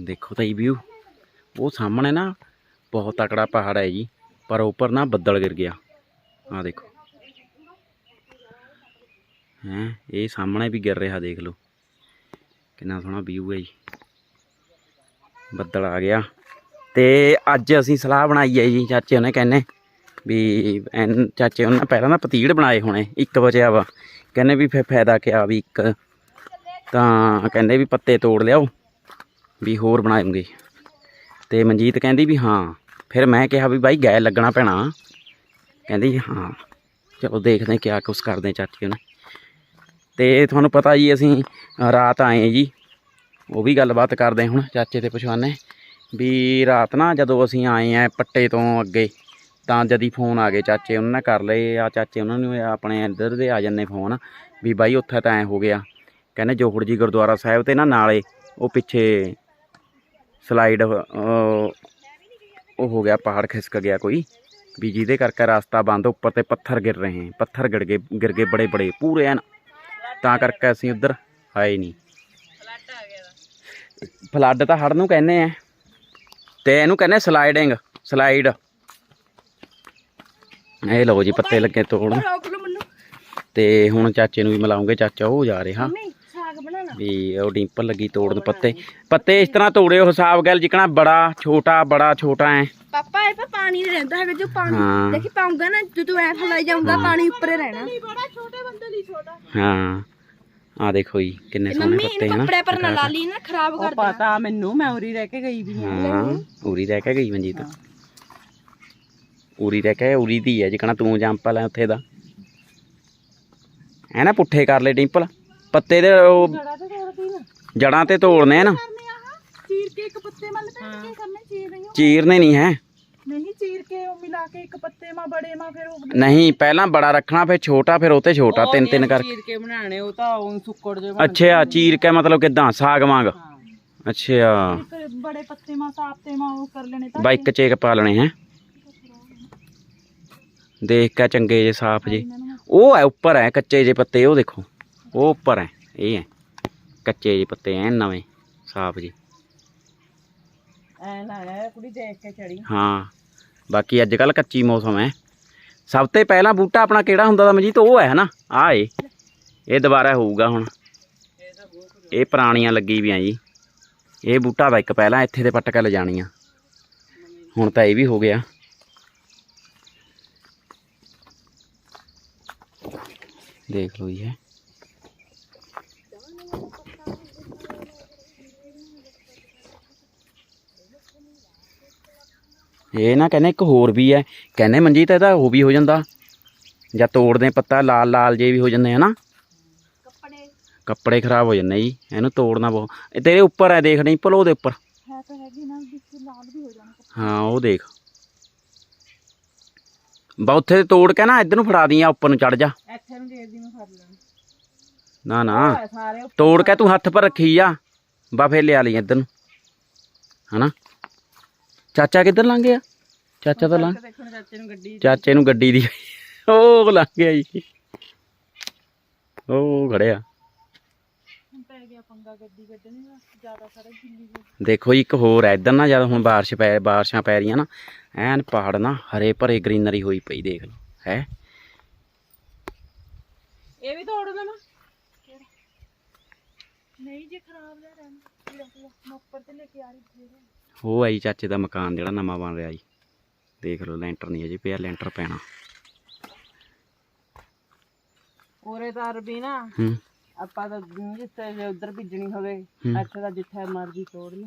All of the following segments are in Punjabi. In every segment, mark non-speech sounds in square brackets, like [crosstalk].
ਦੇਖੋ ਤਾਂ ਇਹ ਵਿਊ ਉਹ ਸਾਹਮਣੇ ਨਾ ਬਹੁਤ ਤਕੜਾ ਪਹਾੜ ਹੈ ਜੀ, ਪਰ ਉੱਪਰ ਨਾ ਬੱਦਲ ਗਿਰ ਗਿਆ। ਆ ਦੇਖੋ। ਹੈ, ਇਹ ਸਾਹਮਣੇ ਵੀ ਗਿਰ ਰਿਹਾ, ਦੇਖ ਲਓ। ਕਿੰਨਾ ਸੋਹਣਾ ਵਿਊ ਹੈ ਜੀ। ਬੱਦਲ ਆ ਗਿਆ। ਤੇ ਅੱਜ ਅਸੀਂ ਸਲਾਹ ਬਣਾਈ ਹੈ ਜੀ, ਚਾਚੇ ਉਹਨੇ ਕਹਿੰਨੇ ਵੀ ਐਨ ਚਾਚੇ ਉਹਨੇ ਪਹਿਲਾਂ ਨਾ ਪਤੀੜ ਬਣਾਏ ਹੋਣੇ, ਇੱਕ ਬਚਿਆ ਵਾ। ਕਹਿੰਦੇ ਵੀ ਫਿਰ ਫਾਇਦਾ ਕਿਆ ਵੀ ਇੱਕ। ਤਾਂ ਕਹਿੰਦੇ ਵੀ ਪੱਤੇ ਤੋੜ ਲਿਆਓ। ਵੀ ਹੋਰ ਬਣਾਉਂਗੇ। ਤੇ ਮਨਜੀਤ ਕਹਿੰਦੀ ਵੀ ਹਾਂ। ਫਿਰ ਮੈਂ ਕਿਹਾ ਵੀ ਬਾਈ ਗੈ ਲੱਗਣਾ ਪੈਣਾ। ਕਹਿੰਦੀ ਹਾਂ। ਚਲੋ ਦੇਖਦੇ ਕਿਆ ਕੁਛ ਕਰਦੇ ਹਾਂ ਚਾਚੀ ਉਹਨੇ ਤੇ ਤੁਹਾਨੂੰ ਪਤਾ ਜੀ ਅਸੀਂ ਰਾਤ ਆਏ ਜੀ। ਉਹ ਵੀ ਗੱਲਬਾਤ ਕਰਦੇ ਹੁਣ ਚਾਚੇ ਤੇ ਪੁੱਛਵਾਨੇ ਵੀ ਰਾਤ ਨਾ ਜਦੋਂ ਅਸੀਂ ਆਏ ਆ ਪੱਟੇ ਤੋਂ ਅੱਗੇ, ਤਾਂ ਜਦੀ ਫੋਨ ਆ ਗਏ ਚਾਚੇ। ਉਹਨਾਂ ਨੇ ਕਰ ਲਏ। ਆ ਚਾਚੇ ਉਹਨਾਂ ਨੂੰ ਆਪਣੇ ਇੱਧਰ ਦੇ ਆ ਜਾਂਦੇ ਫੋਨ ਵੀ ਬਾਈ ਉੱਥੇ ਤਾਂ ਐ ਹੋ ਗਿਆ। ਕਹਿੰਦੇ ਜੋਹੜ ਜੀ ਗੁਰਦੁਆਰਾ ਸਾਹਿਬ ਤੇ ਨਾ ਨਾਲੇ ਉਹ ਪਿੱਛੇ ਸਲਾਈਡ ਉਹ ਹੋ ਗਿਆ ਪਹਾੜ ਖਿਸਕ ਗਿਆ ਕੋਈ। ਵੀ ਜਿਹਦੇ ਕਰਕੇ ਰਸਤਾ ਬੰਦ ਉੱਪਰ ਤੇ ਪੱਥਰ ਗਿਰ ਰਹੇ ਹਨ ਪੱਥਰ ਗਿਰ ਗਏ ਗਿਰ ਗਏ ਬੜੇ ਬੜੇ ਪੂਰੇ ਐਨ। ਤਾਂ ਕਰਕੇ ਅਸੀਂ ਉੱਧਰ ਆਏ ਨਹੀਂ। ਫਲੱਡ ਤਾਂ ਹੜ ਨੂੰ ਕਹਿੰਦੇ ਆ। ਤੇ ਇਹਨੂੰ ਕਹਿੰਦੇ ਸਲਾਈਡਿੰਗ ਸਲਾਈਡ ਇਹ ਲਓ ਜੀ ਪੱਤੇ ਲੱਗੇ ਤੋੜਨ। ਤੇ ਹੁਣ ਚਾਚੇ ਨੂੰ ਵੀ ਮਿਲਾਉਂਗੇ। ਚਾਚਾ ਉਹ ਜਾ ਰਿਹਾ। ਵੀ ਉਹ ਡਿੰਪਲ ਲੱਗੀ ਤੋੜਨ ਪੱਤੇ। ਪੱਤੇ ਇਸ ਤਰ੍ਹਾਂ ਤੋੜਿਓ ਹਿਸਾਬ ਗੱਲ ਜਿਕਣਾ ਬੜਾ ਛੋਟਾ ਬੜਾ ਛੋਟਾ ਐ। ਪਾਪਾ ਇਹ ਪਾ ਪਾਣੀ ਨਹੀਂ ਰਹਿੰਦਾ ਹੈਗਾ ਜੋ ਪਾਣੀ ਹਾਂ। ਦੇਖੀ ਪਾਉਂਗਾ ਨਾ ਜਦੋਂ ਐ ਫਲਾਈ ਜਾਊਗਾ ਪਾਣੀ ਉੱਪਰੇ ਰਹਿਣਾ। ਹਾਂ ਆ ਦੇਖੋ ਜੀ ਕਿੰਨੇ ਸੋਹਣੇ ਮੰਮੀ ਪੱਤੇ ਇਹਨੂੰ ਹਨ। ਕੱਪੜੇ ਪਰ ਨਾ ਲਾ ਲਈ ਨਾ ਖਰਾਬ ਕਰ ਦੇਣਾ। ਪਤਾ ਮੈਨੂੰ ਮੈਂ ਉਰੀ ਰਹਿ ਕੇ ਗਈ ਵੀ ਹਾਂ। ਹਾਂ ਉਰੀ ਰਹਿ ਕੇ ਗਈ ਮਨਜੀਤ। ਉਰੀ ਰਹਿ ਕੇ ਉਰੀ ਦੀ ਹੈ ਜਿਕਣਾ ਤੂੰ ਜੰਪਲ ਹੈ ਉੱਥੇ ਦਾ। ਐ ਨਾ ਪੁੱਠੇ ਕਰ ਲੈ ਡਿੰਪਲ। ਪੱਤੇ ਦੇ ਉਹ ਜੜਾ ਤੇ ਤੋੜਦੀ ਨਾ ਜੜਾਂ ਤੇ ਤੋੜਨੇ ਆ ਨਾ। ਚੀਰ ਕੇ ਇੱਕ ਪੱਤੇ ਮੱਲ ਤੇ ਕੀ ਕਰਨੇ ਚੀਰ ਨਹੀਂ ਚੀਰਨੇ ਨਹੀਂ ਹੈ। ਨਹੀਂ ਚੀਰ ਕੇ ਉਹ ਮਿਲਾ ਕੇ ਇੱਕ ਪੱਤੇ ਮਾ ਬੜੇ ਮਾ ਫਿਰ ਉਹ ਨਹੀਂ ਪਹਿਲਾਂ ਬੜਾ ਰੱਖਣਾ ਫਿਰ ਛੋਟਾ ਫਿਰ ਉਹ ਤੇ ਛੋਟਾ ਤਿੰਨ ਤਿੰਨ ਕਰਕੇ। ਚੀਰ ਕੇ ਬਣਾਣੇ ਉਹ ਤਾਂ ਉਹ ਸੁੱਕੜ ਜੇ ਅੱਛਾ ਚੀਰ ਕੇ ਮਤਲਬ ਕਿਦਾਂ ਸਾਗ ਵਾਂਗ? ਅੱਛਾ। ਫਿਰ ਬੜੇ ਪੱਤੇ ਮਾ ਸਾਫ਼ ਤੇ ਮਾ ਉਹ ਕਰ ਲੈਣੇ ਤਾਂ ਬਾਈਕ ਚੇਕ ਪਾ ਲੈਣੇ ਹੈ। ਦੇਖ ਕੇ ਚੰਗੇ ਜੇ ਸਾਫ਼ ਜੇ। ਉਹ ਹੈ ਉੱਪਰ ਹੈ ਕੱਚੇ ਜੇ ਪੱਤੇ ਉਹ ਦੇਖੋ। ਉਹ ਉੱਪਰ ਹੈ ਇਹ ਹੈ। ਕੱਚੇ ਜੇ ਪੱਤੇ ਐਨ ਨਵੇਂ ਸਾਫ਼ ਜੀ ਹਾਂ ਬਾਕੀ ਅੱਜ ਕੱਲ ਕੱਚੀ ਮੌਸਮ ਹੈ ਸਭ ਤੋਂ ਪਹਿਲਾਂ ਬੂਟਾ ਆਪਣਾ ਕਿਹੜਾ ਹੁੰਦਾ ਦਾ ਮਜੀਤ ਉਹ ਹੈ ਨਾ ਆ ਏ। ਇਹ ਦੁਬਾਰਾ ਹੋਊਗਾ ਹੁਣ। ਇਹ ਪੁਰਾਣੀਆਂ ਲੱਗੀ ਵੀਆਂ ਜੀ। ਇਹ ਬੂਟਾ ਵਾ ਇੱਕ ਪਹਿਲਾਂ ਇੱਥੇ ਤੇ ਪੱਟ ਕੇ ਲਿਜਾਣੀਆਂ। ਹੁਣ ਤਾਂ ਇਹ ਵੀ ਹੋ ਗਿਆ। ਦੇਖ ਲਓ ਜੀ ਇਹ। ਇਹ ਨਾ ਕਹਿੰਦੇ ਇੱਕ ਹੋਰ ਵੀ ਹੈ। ਕਹਿੰਦੇ ਮਨਜੀਤ ਇਹਦਾ ਉਹ ਵੀ ਹੋ ਜਾਂਦਾ। ਜਾਂ ਤੋੜਦੇ ਪੱਤਾ ਲਾਲ ਲਾਲ ਜੇ ਵੀ ਹੋ ਜਾਂਦੇ ਹਨਾ ਕੱਪੜੇ। ਕੱਪੜੇ ਖਰਾਬ ਹੋ ਜਾਂਦੇ ਜੀ ਇਹਨੂੰ ਤੋੜਨਾ ਬਹੁਤ। ਇਹ ਤੇਰੇ ਉੱਪਰ ਹੈ ਦੇਖ ਨਹੀਂ ਭਲੋ ਉਹਦੇ ਉੱਪਰ। ਹੈ ਤਾਂ ਹੈਗੀ ਨਾ ਵਿੱਚ ਲਾਲ ਵੀ ਹੋ ਜਾਣਾ ਹਾਂ ਉਹ ਦੇਖ। ਬਾ ਉੱਥੇ ਤੇ ਤੋੜ ਕੇ ਨਾ ਇੱਧਰ ਨੂੰ ਫੜਾ ਦੀਆਂ ਉੱਪਰ ਨੂੰ ਚੜ ਜਾ। ਇੱਥੇ ਨੂੰ ਦੇ ਦੀ ਮੈਂ ਫੜ ਲੈਣਾ ਨਾ ਤੋੜ ਕੇ ਤੂੰ ਹੱਥ ਪਰ ਰੱਖੀ ਜਾ ਬਾ ਫੇਰ ਲਿਆ ਲਈ ਇੱਧਰ ਨੂੰ। ਹਨਾ? ਚਾਚਾ ਕਿੱਧਰ ਲੰਘ ਗਿਆ? ਚਾਚਾ ਤਾਂ ਲੰਘ ਦੇਖਣ ਚਾਚੇ ਨੂੰ ਗੱਡੀ ਚਾਚੇ ਨੂੰ ਗੱਡੀ ਦੀ। ਉਹ ਲੰਘ ਗਿਆ ਜੀ। ਉਹ ਖੜਿਆ। ਪੈ ਗਿਆ ਪੰਗਾ ਗੱਡੀ ਕੱਢਣੀ ਦਾ ਜ਼ਿਆਦਾ ਸਾਰਾ ਗਿੱਲੀ ਹੋ ਦੇਖੋ ਜੀ, ਇੱਕ ਹੋਰ ਹੈ ਇੱਧਰ ਨਾ ਜਦ ਹੁਣ ਬਾਰਿਸ਼ ਪੈ ਬਾਰਿਸ਼ਾਂ ਪੈ ਰਹੀਆਂ ਨਾ ਐਨ ਪਹਾੜ ਨਾ ਹਰੇ ਭਰੇ ਗ੍ਰੀਨਰੀ ਹੋਈ ਪਈ ਦੇਖ ਲਓ ਹੈ। ਇਹ ਵੀ ਤੋੜ ਦੇਣਾ। ਨਹੀਂ ਜੇ ਖਰਾਬ ਲੈ ਰਹਿਣਾ ਮੈਂ ਉੱਪਰ ਤੇ ਲੈ ਕੇ ਆ ਰਹੀ ਉਹ ਹੈ ਜੀ ਚਾਚੇ ਦਾ ਮਕਾਨ ਜਿਹੜਾ ਨਵਾਂ ਬਣ ਰਿਹਾ ਜੀ। ਦੇਖ ਲਓ ਲੈਂਟਰ ਨਹੀਂ ਅਜੇ ਪਿਆ ਲੈਂਟਰ ਪੈਣਾ। ਉਰੇ ਤਾਂ ਅਰਬੀ ਨਾ ਹੂੰ। ਆਪਾਂ ਤਾਂ ਜਿੱਥੇ ਜੇ ਉਧਰ ਭਿੱਜਣੀ ਹੋਵੇ। ਇੱਥੇ ਤਾਂ ਜਿੱਥੇ ਮਰਜ਼ੀ ਤੋੜ ਲੈ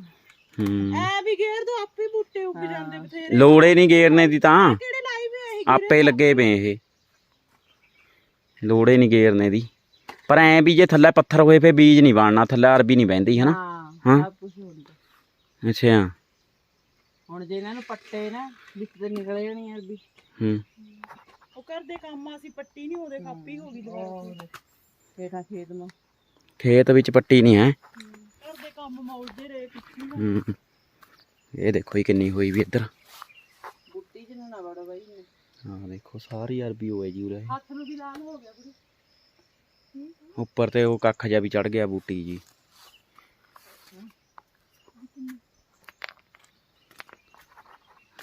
ਹੂੰ। ਐ ਵੀ ਗੇਰ ਦੋ ਆਪੇ ਬੂਟੇ ਉੱਗ ਜਾਂਦੇ ਬਥੇਰੇ। ਲੋੜੇ ਨਹੀਂ ਗੇਰਨੇ ਦੀ ਤਾਂ। ਕਿਹੜੇ ਲਾਈ ਵੇ ਇਹ ਆਪੇ ਲੱਗੇ ਪਏ ਇਹ। ਲੋੜੇ ਨਹੀਂ ਗੇਰਨੇ ਦੀ। ਪਰ ਐ ਵੀ ਜੇ ਥੱਲੇ ਪੱਥਰ ਹੋਏ ਫੇ ਬੀਜ ਨਹੀਂ ਬਣਨਾ ਥੱਲੇ ਅਰਬੀ ਨਹੀਂ ਬਹਿੰਦੀ ਹਨਾ? ਹਾਂ ਅੱਛਾ। ਹੁਣ ਜੇ ਇਹਨਾਂ ਨੂੰ ਪੱਟੇ ਨਾ ਵਿੱਚ ਤੇ ਨਿਕਲ ਜਾਣੀ ਅਰਬੀ। ਹੂੰ। ਉਹ ਕਰਦੇ ਕੰਮ ਅਸੀਂ ਪੱਟੀ ਨਹੀਂ ਉਹਦੇ ਕਾਪੀ ਹੋ ਗਈ ਦੁਬਾਰਾ ਫੇਰ ਖੇਤ। ਮਾ ਖੇਤ ਵਿੱਚ ਪੱਟੀ ਨਹੀਂ ਹੈ। ਕਰਦੇ ਕੰਮ ਮੌਜਦੇ ਰਹੇ ਪਿੱਛੇ। ਹੂੰ। ਇਹ ਦੇਖੋ ਜੀ ਕਿੰਨੀ ਹੋਈ ਵੀ ਇੱਧਰ। ਬੁੱਟੀ ਚ ਨੂੰ ਨਾ ਵੜੋ ਬਾਈ ਹਾਂ ਦੇਖੋ ਸਾਰੀ ਅਰਬੀ ਹੋਏ ਜੀ ਉਰੇ। ਹੱਥ ਨੂੰ ਵੀ ਲਾਲ ਹੋ ਗਿਆ ਬੁੜੀ ਉੱਪਰ ਤੇ ਉਹ ਕੱਖ ਜਿਹਾ ਵੀ ਚੜ ਗਿਆ ਬੂਟੀ ਜੀ।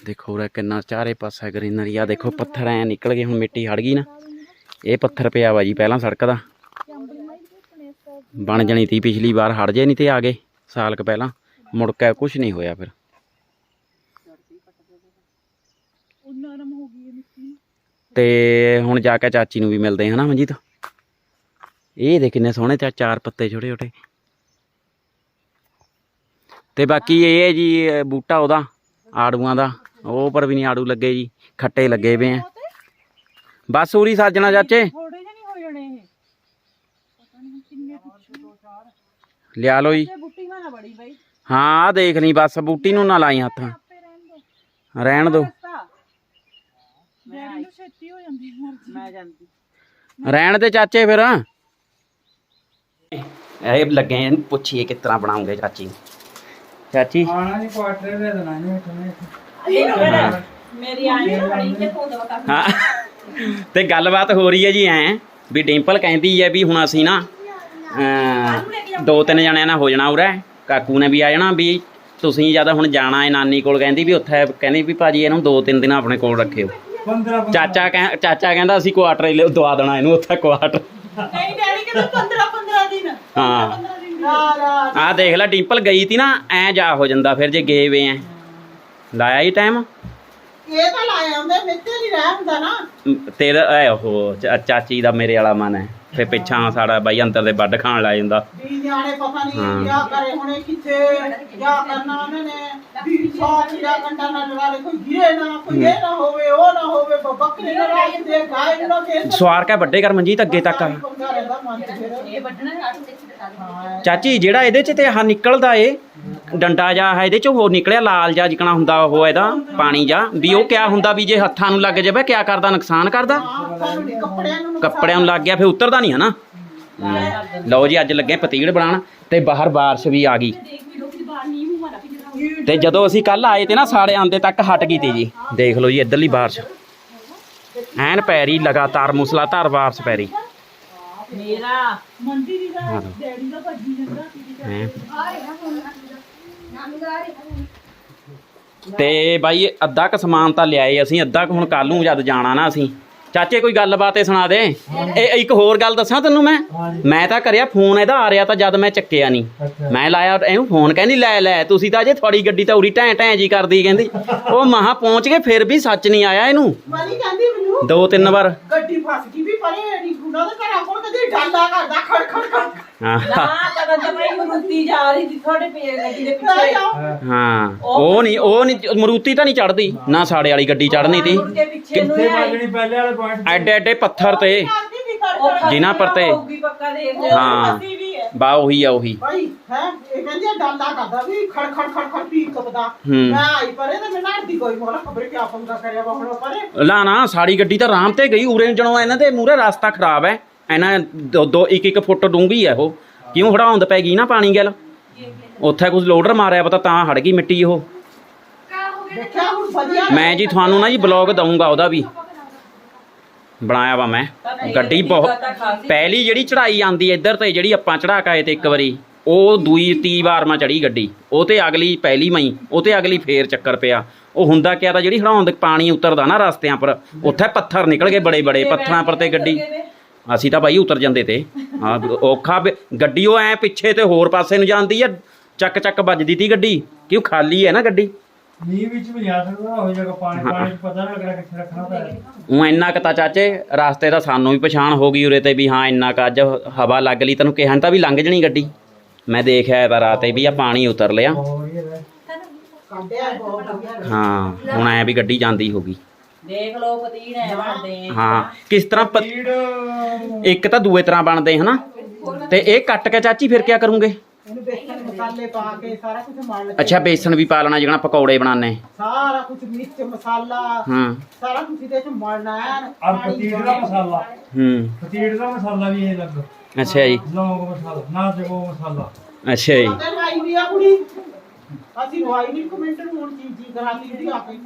ਦੇਖੋ ਉਰੇ ਕਿੰਨਾ ਚਾਰੇ ਪਾਸਾ ਗ੍ਰੀਨਰੀ ਆ। ਦੇਖੋ ਪੱਥਰ ਐ ਨਿਕਲ ਗਏ, ਹੁਣ ਮਿੱਟੀ ਹੜ ਗਈ ਨਾ। ਇਹ ਪੱਥਰ ਪਿਆ ਵਾ ਜੀ ਪਹਿਲਾਂ ਸੜਕ ਦਾ। ਬਣ ਜਣੀ ਸੀ ਪਿਛਲੀ ਵਾਰ ਹੜ ਜੇ ਨਹੀਂ ਤੇ ਆ ਗਏ ਸਾਲ ਕ ਪਹਿਲਾਂ। ਮੁੜ ਕੇ ਕੁਝ ਨਹੀਂ ਹੋਇਆ ਫਿਰ। ਤੇ ਹੁਣ ਜਾ ਕੇ ਚਾਚੀ ਨੂੰ ਵੀ ਮਿਲਦੇ ਹਾਂ ਨਾ ਮਨਜੀਤ। ਇਹ ਦੇ ਕਿੰਨੇ ਸੋਹਣੇ ਚਾ ਚਾਰ ਪੱਤੇ ਛੋਟੇ ਛੋਟੇ। ਤੇ ਬਾਕੀ ਇਹ ਹੈ ਜੀ, ਬੂਟਾ ਉਹਦਾ, ਆੜੂਆਂ ਦਾ। ਉਹ ਪਰ ਵੀ ਨਹੀਂ ਆੜੂ ਲੱਗੇ ਜੀ ਖੱਟੇ ਲੱਗੇ ਪਏ ਆ। ਬਸ ਉਰੀ ਸਾਜਣਾ ਚਾਚੇ। ਥੋੜੇ ਜਿਹੇ ਨਹੀਂ ਹੋ ਜਾਣੇ ਇਹ। ਪਤਾ ਨਹੀਂ ਕਿੰਨੇ ਪਿੱਛੇ ਲਿਆ ਲਓ ਜੀ। ਤੇ ਬੁੱਟੀ ਨਾ ਬੜੀ ਬਈ। ਹਾਂ ਆ ਦੇਖ ਲਈ ਬਸ ਬੂਟੀ ਨੂੰ ਨਾ ਲਾਈ ਹੱਥ। ਆਪੇ ਰਹਿਣ ਦੋ। ਰਹਿਣ ਦੋ। ਡੈਡੀ ਨੂੰ ਛੇਤੀ ਹੋ ਜਾਂਦੀ ਮਰਜ਼ੀ। ਮੈਂ ਜਾਂਦੀ। ਰਹਿਣ ਦੇ ਚਾਚੇ ਫਿਰ। ਇਹ ਲੱਗੇ ਪੁੱਛੀਏ ਕਿਸ ਤਰ੍ਹਾਂ ਬਣਾਉਂਗੇ ਚਾਚੀ ਚਾਚੀ। ਆਣਾ ਨਹੀਂ ਕੁਆਟਰ ਦੇ ਦੇਣਾ ਨਹੀਂ ਤੁਮੇ ਮੇਰੀ ਆਈ ਬੜੀ ਤੇ ਹਾਂ। ਗੱਲਬਾਤ ਹੋ ਰਹੀ ਹੈ ਜੀ ਐ ਵੀ ਡਿੰਪਲ ਕਹਿੰਦੀ ਹੈ ਵੀ ਹੁਣ ਅਸੀਂ ਨਾ ਅਮ, ਦੋ ਤਿੰਨ ਜਣਿਆਂ ਨਾਲ ਹੋ ਜਾਣਾ ਉਰੇ। ਕਾਕੂ ਨੇ ਵੀ ਆ ਜਾਣਾ ਵੀ ਤੁਸੀਂ ਜ਼ਿਆਦਾ ਹੁਣ ਜਾਣਾ ਹੈ ਨਾਨੀ ਕੋਲ ਕਹਿੰਦੀ ਵੀ ਉੱਥੇ ਕਹਿੰਦੀ ਵੀ ਭਾਜੀ ਇਹਨੂੰ ਦੋ ਤਿੰਨ ਦਿਨ ਆਪਣੇ ਕੋਲ ਰੱਖਿਓ। 15 ਚਾਚਾ ਕਹਿ ਚਾਚਾ ਕਹਿੰਦਾ ਅਸੀਂ ਕੁਆਟਰ ਹੀ ਲਿਓ- ਦਵਾ ਦੇਣਾ ਇਹਨੂੰ ਉੱਥੇ ਕੁਆਟਰ। ਨਹੀਂ ਡੈਡੀ ਕਹਿੰਦਾ 15 15 ਦਿਨ। ਹਾਂ। ਨਾ ਨਾ ਆਹ ਦੇਖ ਲੈ ਡਿੰਪਲ ਗਈ ਤੀ ਨਾ ਐ ਜਾ ਹੋ ਜਾਂਦਾ ਫਿਰ ਜੇ ਗਏ ਵੇ ਐ। ਲਾਇਆ ਹੀ ਟਾਈਮ ਇਹ ਤਾਂ ਲਾਇਆ ਹੁੰਦੇ ਮਿੱਤੇ ਨਹੀਂ ਰਹਿ ਹੁੰਦਾ ਨਾ। ਤੇਰਾ ਐ ਉਹ ਚਾ- ਚਾਚੀ ਦਾ ਮੇਰੇ ਵਾਲਾ ਮਨ ਹੈ। ਫੇ ਪਿੱਛਾਂ ਸਾਡਾ ਬਾਈ ਅੰਦਰ ਦੇ ਵੱਡ ਖਾਣ ਲੱਗ ਜਾਂਦਾ। ਵੀ ਨਿਆਣੇ ਪਤਾ ਹਾਂ। ਨਹੀਂ ਕਿਆ ਕਰੇ ਹੁਣੇ ਕਿੱਥੇ ਕਿਆ ਕਰਨਾ ਉਹਨਾਂ ਨੇ। ਵੀ ਸੌ ਚੀਰਾ ਕੰਡਾ ਨਾ ਲੜਾ ਲੈ ਕੋਈ ਗਿਰੇ ਨਾ ਕੋਈ ਇਹ ਨਾ ਹੋਵੇ ਉਹ ਨਾ ਹੋਵੇ ਬ- ਬੱਕਰੇ ਨਾ ਰਾਜ ਦੇ ਗਾਇ ਨਾ ਕੇ ਸਵਾਰ ਕੇ ਵੱਡੇ ਕਰ ਮਨਜੀਤ ਅੱਗੇ ਤੱਕ ਚਾਚੀ ਜਿਹੜਾ ਇਹਦੇ ਚ ਤੇ ਆਹ ਨਿਕਲਦਾ ਏ ਡੰਡਾ ਜਾ ਹੈ ਇਹਦੇ ਚ ਉਹ ਨਿਕਲਿਆ ਲਾਲ ਜਾ ਜਿਕਣਾ ਹੁੰਦਾ ਉਹ ਇਹਦਾ ਪਾਣੀ ਜਾ। ਵੀ ਉਹ ਕਿਆ ਹੁੰਦਾ ਵੀ ਜੇ ਹੱਥਾਂ ਨੂੰ ਲੱਗ ਜਾਵੇ ਕਿਆ ਕਰਦਾ ਨੁਕਸਾਨ ਕਰਦਾ? ਕੱਪੜਿਆਂ ਨੂੰ ਲੱਗ ਗਿਆ ਫੇ ਉਤਰਦਾ ਨਹੀਂ ਹਨਾ? ਲਓ ਜੀ ਅੱਜ ਲੱਗੇ ਪਤੀੜ ਬਣਾਉਣ ਤੇ ਬਾਹਰ ਬਾਰਿਸ਼ ਵੀ ਆ ਗਈ। ਤੇ ਜਦੋਂ ਅਸੀਂ ਕੱਲ ਆਏ ਤੇ ਨਾ ਸਾੜੇ ਆਂਦੇ ਤੱਕ ਹਟ ਗਈ ਤੀ ਜੀ। ਦੇਖ ਲਓ ਜੀ ਇੱਧਰਲੀ ਬਾਰਿਸ਼। ਐਨ ਪੈਰੀ ਲਗਾਤਾਰ ਮੁਸਲਾਧਾਰ ਬਾਰਿਸ਼ ਪੈਰੀ। ਮੇਰਾ। ਮੰਦੀ ਦੀ ਦਾ ਡੈਡੀ ਦਾ ਭੱਜੀ ਜਾਂਦਾ ਹੈਂ। ਤੇ ਬਾਈ ਅੱਧਾ ਕ ਸਮਾਨ ਤਾਂ ਲਿਆਏ ਅਸੀਂ, ਅੱਧਾ ਕ ਹੁਣ ਕੱਲ ਨੂੰ ਜਦ ਜਾਣਾ ਨਾ ਅਸੀਂ। ਚਾਚੇ ਕੋਈ ਗੱਲਬਾਤ ਏ ਸੁਣਾ ਦੇ। ਇਹ ਇੱਕ ਹੋਰ ਗੱਲ ਦੱਸਾਂ ਤੈਨੂੰ ਮੈਂ? ਮੈਂ ਤਾਂ ਕਰਿਆ ਫੋਨ ਇਹਦਾ ਆ ਰਿਹਾ ਤਾਂ ਜਦ ਮੈਂ ਚੱਕਿਆ ਨਹੀਂ। ਮੈਂ ਲਾਇਆ ਇਹਨੂੰ ਫੋਨ ਕਹਿੰਦੀ ਲੈ ਲੈ ਤੁਸੀਂ ਤਾਂ ਜੇ ਤੁਹਾਡੀ ਗੱਡੀ ਤਾਂ ਉਰੀ ਟੈਂ ਟੈਂ ਜੀ ਕਰਦੀ ਕਹਿੰਦੀ। ਉਹ ਮਹਾ ਪਹੁੰਚ ਗਏ ਫਿਰ ਵੀ ਸੱਚ ਨਹੀਂ ਆਇਆ ਇਹਨੂੰ। ਮਾਲੀ ਕਹਿੰਦੀ ਮੈਨੂੰ ਦੋ ਤਿੰਨ ਵਾਰ। ਗੱਡੀ ਫਸ ਗਈ ਵੀ ਪਰੇ ਨਹੀਂ ਗੁੰਡਾ ਦੇ ਘਰ ਕੋਲ ਕਦੇ ਡਾਂਡਾ ਕਰਦਾ ਖੜ ਖੜ ਖੜ। ਹਾਂ। ਤਾਂ ਜਮਾਈ ਮਰੂਤੀ ਜਾ ਰਹੀ ਸੀ ਤੁਹਾਡੇ ਪੇ ਗੱਡੀ ਦੇ ਮੈਂ ਪਿੱਛੇ। ਹਾਂ। ਉਹ ਨਹੀਂ ਉਹ ਨਹੀਂ ਮਰੂਤੀ ਤਾਂ ਨਹੀਂ ਚੜਦੀ ਨਾ ਸਾੜੇ ਵਾਲੀ ਗੱਡੀ ਚੜਨੀ ਤੀ। ਕੇ ਆਈ ਵਾਜਣੀ ਪਹਿਲੇ ਵਾਲੇ ਪੁਆਇੰਟ ਐਡੇ ਐਡੇ ਪੱਥਰ ਤੇ। ਜਿਨ੍ਹਾਂ ਪਰ ਤੇ- ਹਾਂ। ਅਸੀਂ ਵੀ ਹੈ ਬਾ ਉਹੀ ਆ ਉਹੀ। ਭਾਈ ਹੈ ਇਹ ਕਹਿੰਦੀ ਆ ਡਾਂਡਾ ਕਰਦਾ ਵੀ ਖੜ ਖੜ ਖੜ ਖੜ ਪੀ ਕਪਦਾ ਹੂੰ। ਮੈਂ ਆਈ ਪਰੇ ਤੇ ਮੈਂ ਨਾੜਦੀ ਕੋਈ ਮੋਲਾ ਖਬਰ ਕਿਆ ਪੰਗਾ ਕਰਿਆ ਵਾ ਹੁਣ ਪਰੇ। ਲਾ ਨਾ ਸਾੜੀ ਗੱਡੀ ਤਾਂ ਆਰਾਮ ਤੇ ਗਈ ਉਰੇ ਜਣੋ ਇਹਨਾਂ ਦੇ ਮੂਰੇ ਰਸਤਾ ਖਰਾਬ ਹੈ ਇਹਨਾਂ ਦੋ ਦੋ ਇੱਕ ਇੱਕ ਫੁੱਟ ਡੂੰਗੀ ਹੈ ਉਹ। ਕਿਉਂ ਹੜਾਉਂਦ ਪੈ ਗਈ ਨਾ ਪਾਣੀ ਗੱਲ? ਉੱਥੇ ਕੁਝ ਲੋਡਰ ਮਾਰਿਆ ਪਤਾ ਤਾਂ ਹੜ ਗਈ ਮਿੱਟੀ ਉਹ। ਮੈਂ ਜੀ ਤੁਹਾਨੂੰ ਨਾ ਜੀ ਬਲੌਗ ਦਊਂਗਾ ਉਹਦਾ ਵੀ। ਬਣਾਇਆ ਵਾ ਮੈਂ। ਗੱਡੀ ਬਹੁਤ ਪਹਿਲੀ ਜਿਹੜੀ ਚੜਾਈ ਆਂਦੀ ਇੱਧਰ ਤੇ ਜਿਹੜੀ ਆਪਾਂ ਚੜਾ ਕੇ ਆਏ ਤੇ ਇੱਕ ਵਾਰੀ ਉਹ ਦੂਈ ਤੀ ਵਾਰ ਮੈਂ ਚੜੀ ਗੱਡੀ। ਉਹ ਤੇ ਅਗਲੀ ਪਹਿਲੀ ਮਈ ਉਹ ਤੇ ਅਗਲੀ ਫੇਰ ਚੱਕਰ ਪਿਆ। ਉਹ ਹੁੰਦਾ ਕਿਆ ਤਾਂ ਜਿਹੜੀ ਹੜਾਉਣ ਦੇ ਪਾਣੀ ਉਤਰਦਾ ਨਾ ਰਸਤਿਆਂ ਪਰ ਉੱਥੇ ਪੱਥਰ ਨਿਕਲ ਗਏ ਬੜੇ ਬੜੇ ਪੱਥਰਾਂ ਪਰ ਤੇ ਗੱਡੀ। ਅਸੀਂ ਤਾਂ ਬਾਈ ਉਤਰ ਜਾਂਦੇ ਤੇ। ਹਾਂ ਔਖਾ ਗੱਡੀ ਉਹ ਐ ਪਿੱਛੇ ਤੇ ਹੋਰ ਪਾਸੇ ਨੂੰ ਜਾਂਦੀ ਆ ਚੱਕ ਚੱਕ ਵੱਜਦੀ ਤੀ ਗੱਡੀ। ਕਿਉਂ ਖਾਲੀ ਹੈ ਨਾ ਗੱਡੀ? ਨੀਂਹ ਵਿੱਚ ਵੀ ਜਾ ਸਕਦਾ ਹੋ ਜਾਏਗਾ ਪਾਣੀ ਪਾਣੀ ਚ ਪਤਾ ਨਾ ਲੱਗਣਾ ਕਿੱਥੇ ਰੱਖਣਾ ਪੈਣਾ ਉਹ ਇੰਨਾ ਕੁ ਤਾਂ ਚਾਚੇ ਰਸਤੇ ਦਾ ਸਾਨੂੰ ਵੀ ਪਛਾਣ ਹੋ ਗਈ ਉਰੇ ਤੇ ਵੀ ਹਾਂ ਇੰਨਾ ਕੁ ਅੱਜ ਹਵਾ ਲੱਗ ਲਈ ਤੈਨੂੰ ਕਿਹਾ ਤਾਂ ਵੀ ਲੰਘ ਜਣੀ ਗੱਡੀ। ਮੈਂ ਦੇਖਿਆ ਤਾਂ ਰਾਤੇ ਵੀ ਆ ਪਾਣੀ ਉਤਰ ਲਿਆ। ਹੈ ਕੱਢਿਆ ਬਹੁਤ ਵਧੀਆ। ਹਾਂ ਹੁਣ ਐ ਵੀ ਗੱਡੀ ਜਾਂਦੀ ਹੋਗੀ ਦੇਖ ਬਣਦੇ ਹਾਂ ਕਿਸ ਤਰ੍ਹਾਂ ਪ- ਸਪੀਡ ਇੱਕ ਤਾਂ ਦੂਏ ਤਰ੍ਹਾਂ ਬਣਦੇ ਹਨਾ? ਤੇ ਇਹ ਕੱਟ ਕੇ ਚਾਚੀ ਫਿਰ ਕਿਆ ਕਰੂੰਗੇ? ਮਸਾਲੇ ਪਾ ਕੇ ਸਾਰਾ ਕੁਝ ਮਾਰ ਲੈ ਅੱਛਾ ਬੇਸਣ ਵੀ ਪਾ ਲੈਣਾ ਜਿਹੜਾ ਪਕੌੜੇ ਬਣਾਣੇ ਸਾਰਾ ਕੁਝ ਮਿਰਚ ਮਸਾਲਾ ਹਾਂ। ਸਾਰਾ ਕੁਝ ਇਹਦੇ ਚ ਮਲਣਾ ਹੈ। ਆ ਪਤੀੜ ਦਾ ਮਸਾਲਾ। ਹੂੰ। ਪਤੀੜ ਦਾ ਮਸਾਲਾ ਵੀ ਇਹ ਲੱਗ ਅੱਛਾ ਜੀ। ਲੌਂਗ ਮਸਾਲਾ ਨਾ ਜਗੋ ਮਸਾਲਾ। ਅੱਛਾ ਜੀ। ਤੇ ਲਵਾਈ ਵੀ ਆ ਕੁੜੀ? ਅਸੀਂ ਲਵਾਈ ਨਹੀਂ ਕਮੈਂਟ ਨੂੰ ਹੁਣ ਚੀਜ਼ ਜੀ ਕਰਾਤੀ ਉਹਦੀ ਆ ਕੇ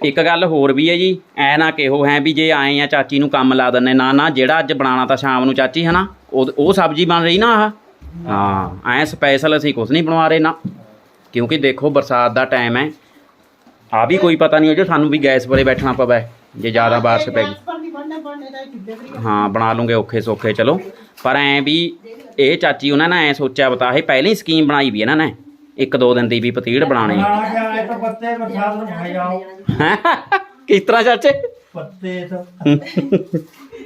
ਇੱਕ ਗੱਲ ਹੋਰ ਵੀ ਹੈ ਜੀ ਐ ਨਾ ਕਿਹੋ ਹੈ ਵੀ ਜੇ ਆਏ ਆ ਚਾਚੀ ਨੂੰ ਕੰਮ ਲਾ ਦਿੰਨੇ ਨਾ ਨਾ ਜਿਹੜਾ ਅੱਜ ਬਣਾਉਣਾ ਤਾਂ ਸ਼ਾਮ ਨੂੰ ਚਾਚੀ ਹਨਾ? ਉਹ ਉਹ ਸਬਜ਼ੀ ਬਣ ਰਹੀ ਨਾ ਆਹ? ਹਾਂ ਐ ਸਪੈਸ਼ਲ ਅਸੀਂ ਕੁਝ ਨਹੀਂ ਬਣਵਾ ਰਹੇ ਨਾ। ਕਿਉਂਕਿ ਦੇਖੋ ਬਰਸਾਤ ਦਾ ਟਾਈਮ ਹੈ। ਆ ਵੀ ਕੋਈ ਪਤਾ ਨਹੀਂ ਹੋ ਜੇ ਸਾਨੂੰ ਵੀ ਗੈਸ ਪਰੇ ਬੈਠਣਾ ਪਵੇ ਜੇ ਜ਼ਿਆਦਾ ਬਾਰਿਸ਼ ਪੈ ਗਈ। ਹਾਂ ਬਣਾ ਲੂੰਗੇ ਔਖੇ ਸੌਖੇ ਚਲੋ। ਪਰ ਐ ਵੀ ਇਹ ਚਾਚੀ ਉਹਨਾਂ ਨੇ ਐ ਸੋਚਿਆ ਬਤਾ ਇਹ ਪਹਿਲਾਂ ਹੀ ਸਕੀਮ ਬਣਾਈ ਵੀ ਇਹਨਾਂ ਨੇ। ਇੱਕ ਦੋ ਦਿਨ ਦੀ ਵੀ ਪਤੀੜ ਬਣਾਣੀ [laughs] ਕਿਸ ਤਰ੍ਹਾਂ ਚਾਚੇ? ਪੱਤੇ ਤਾਂ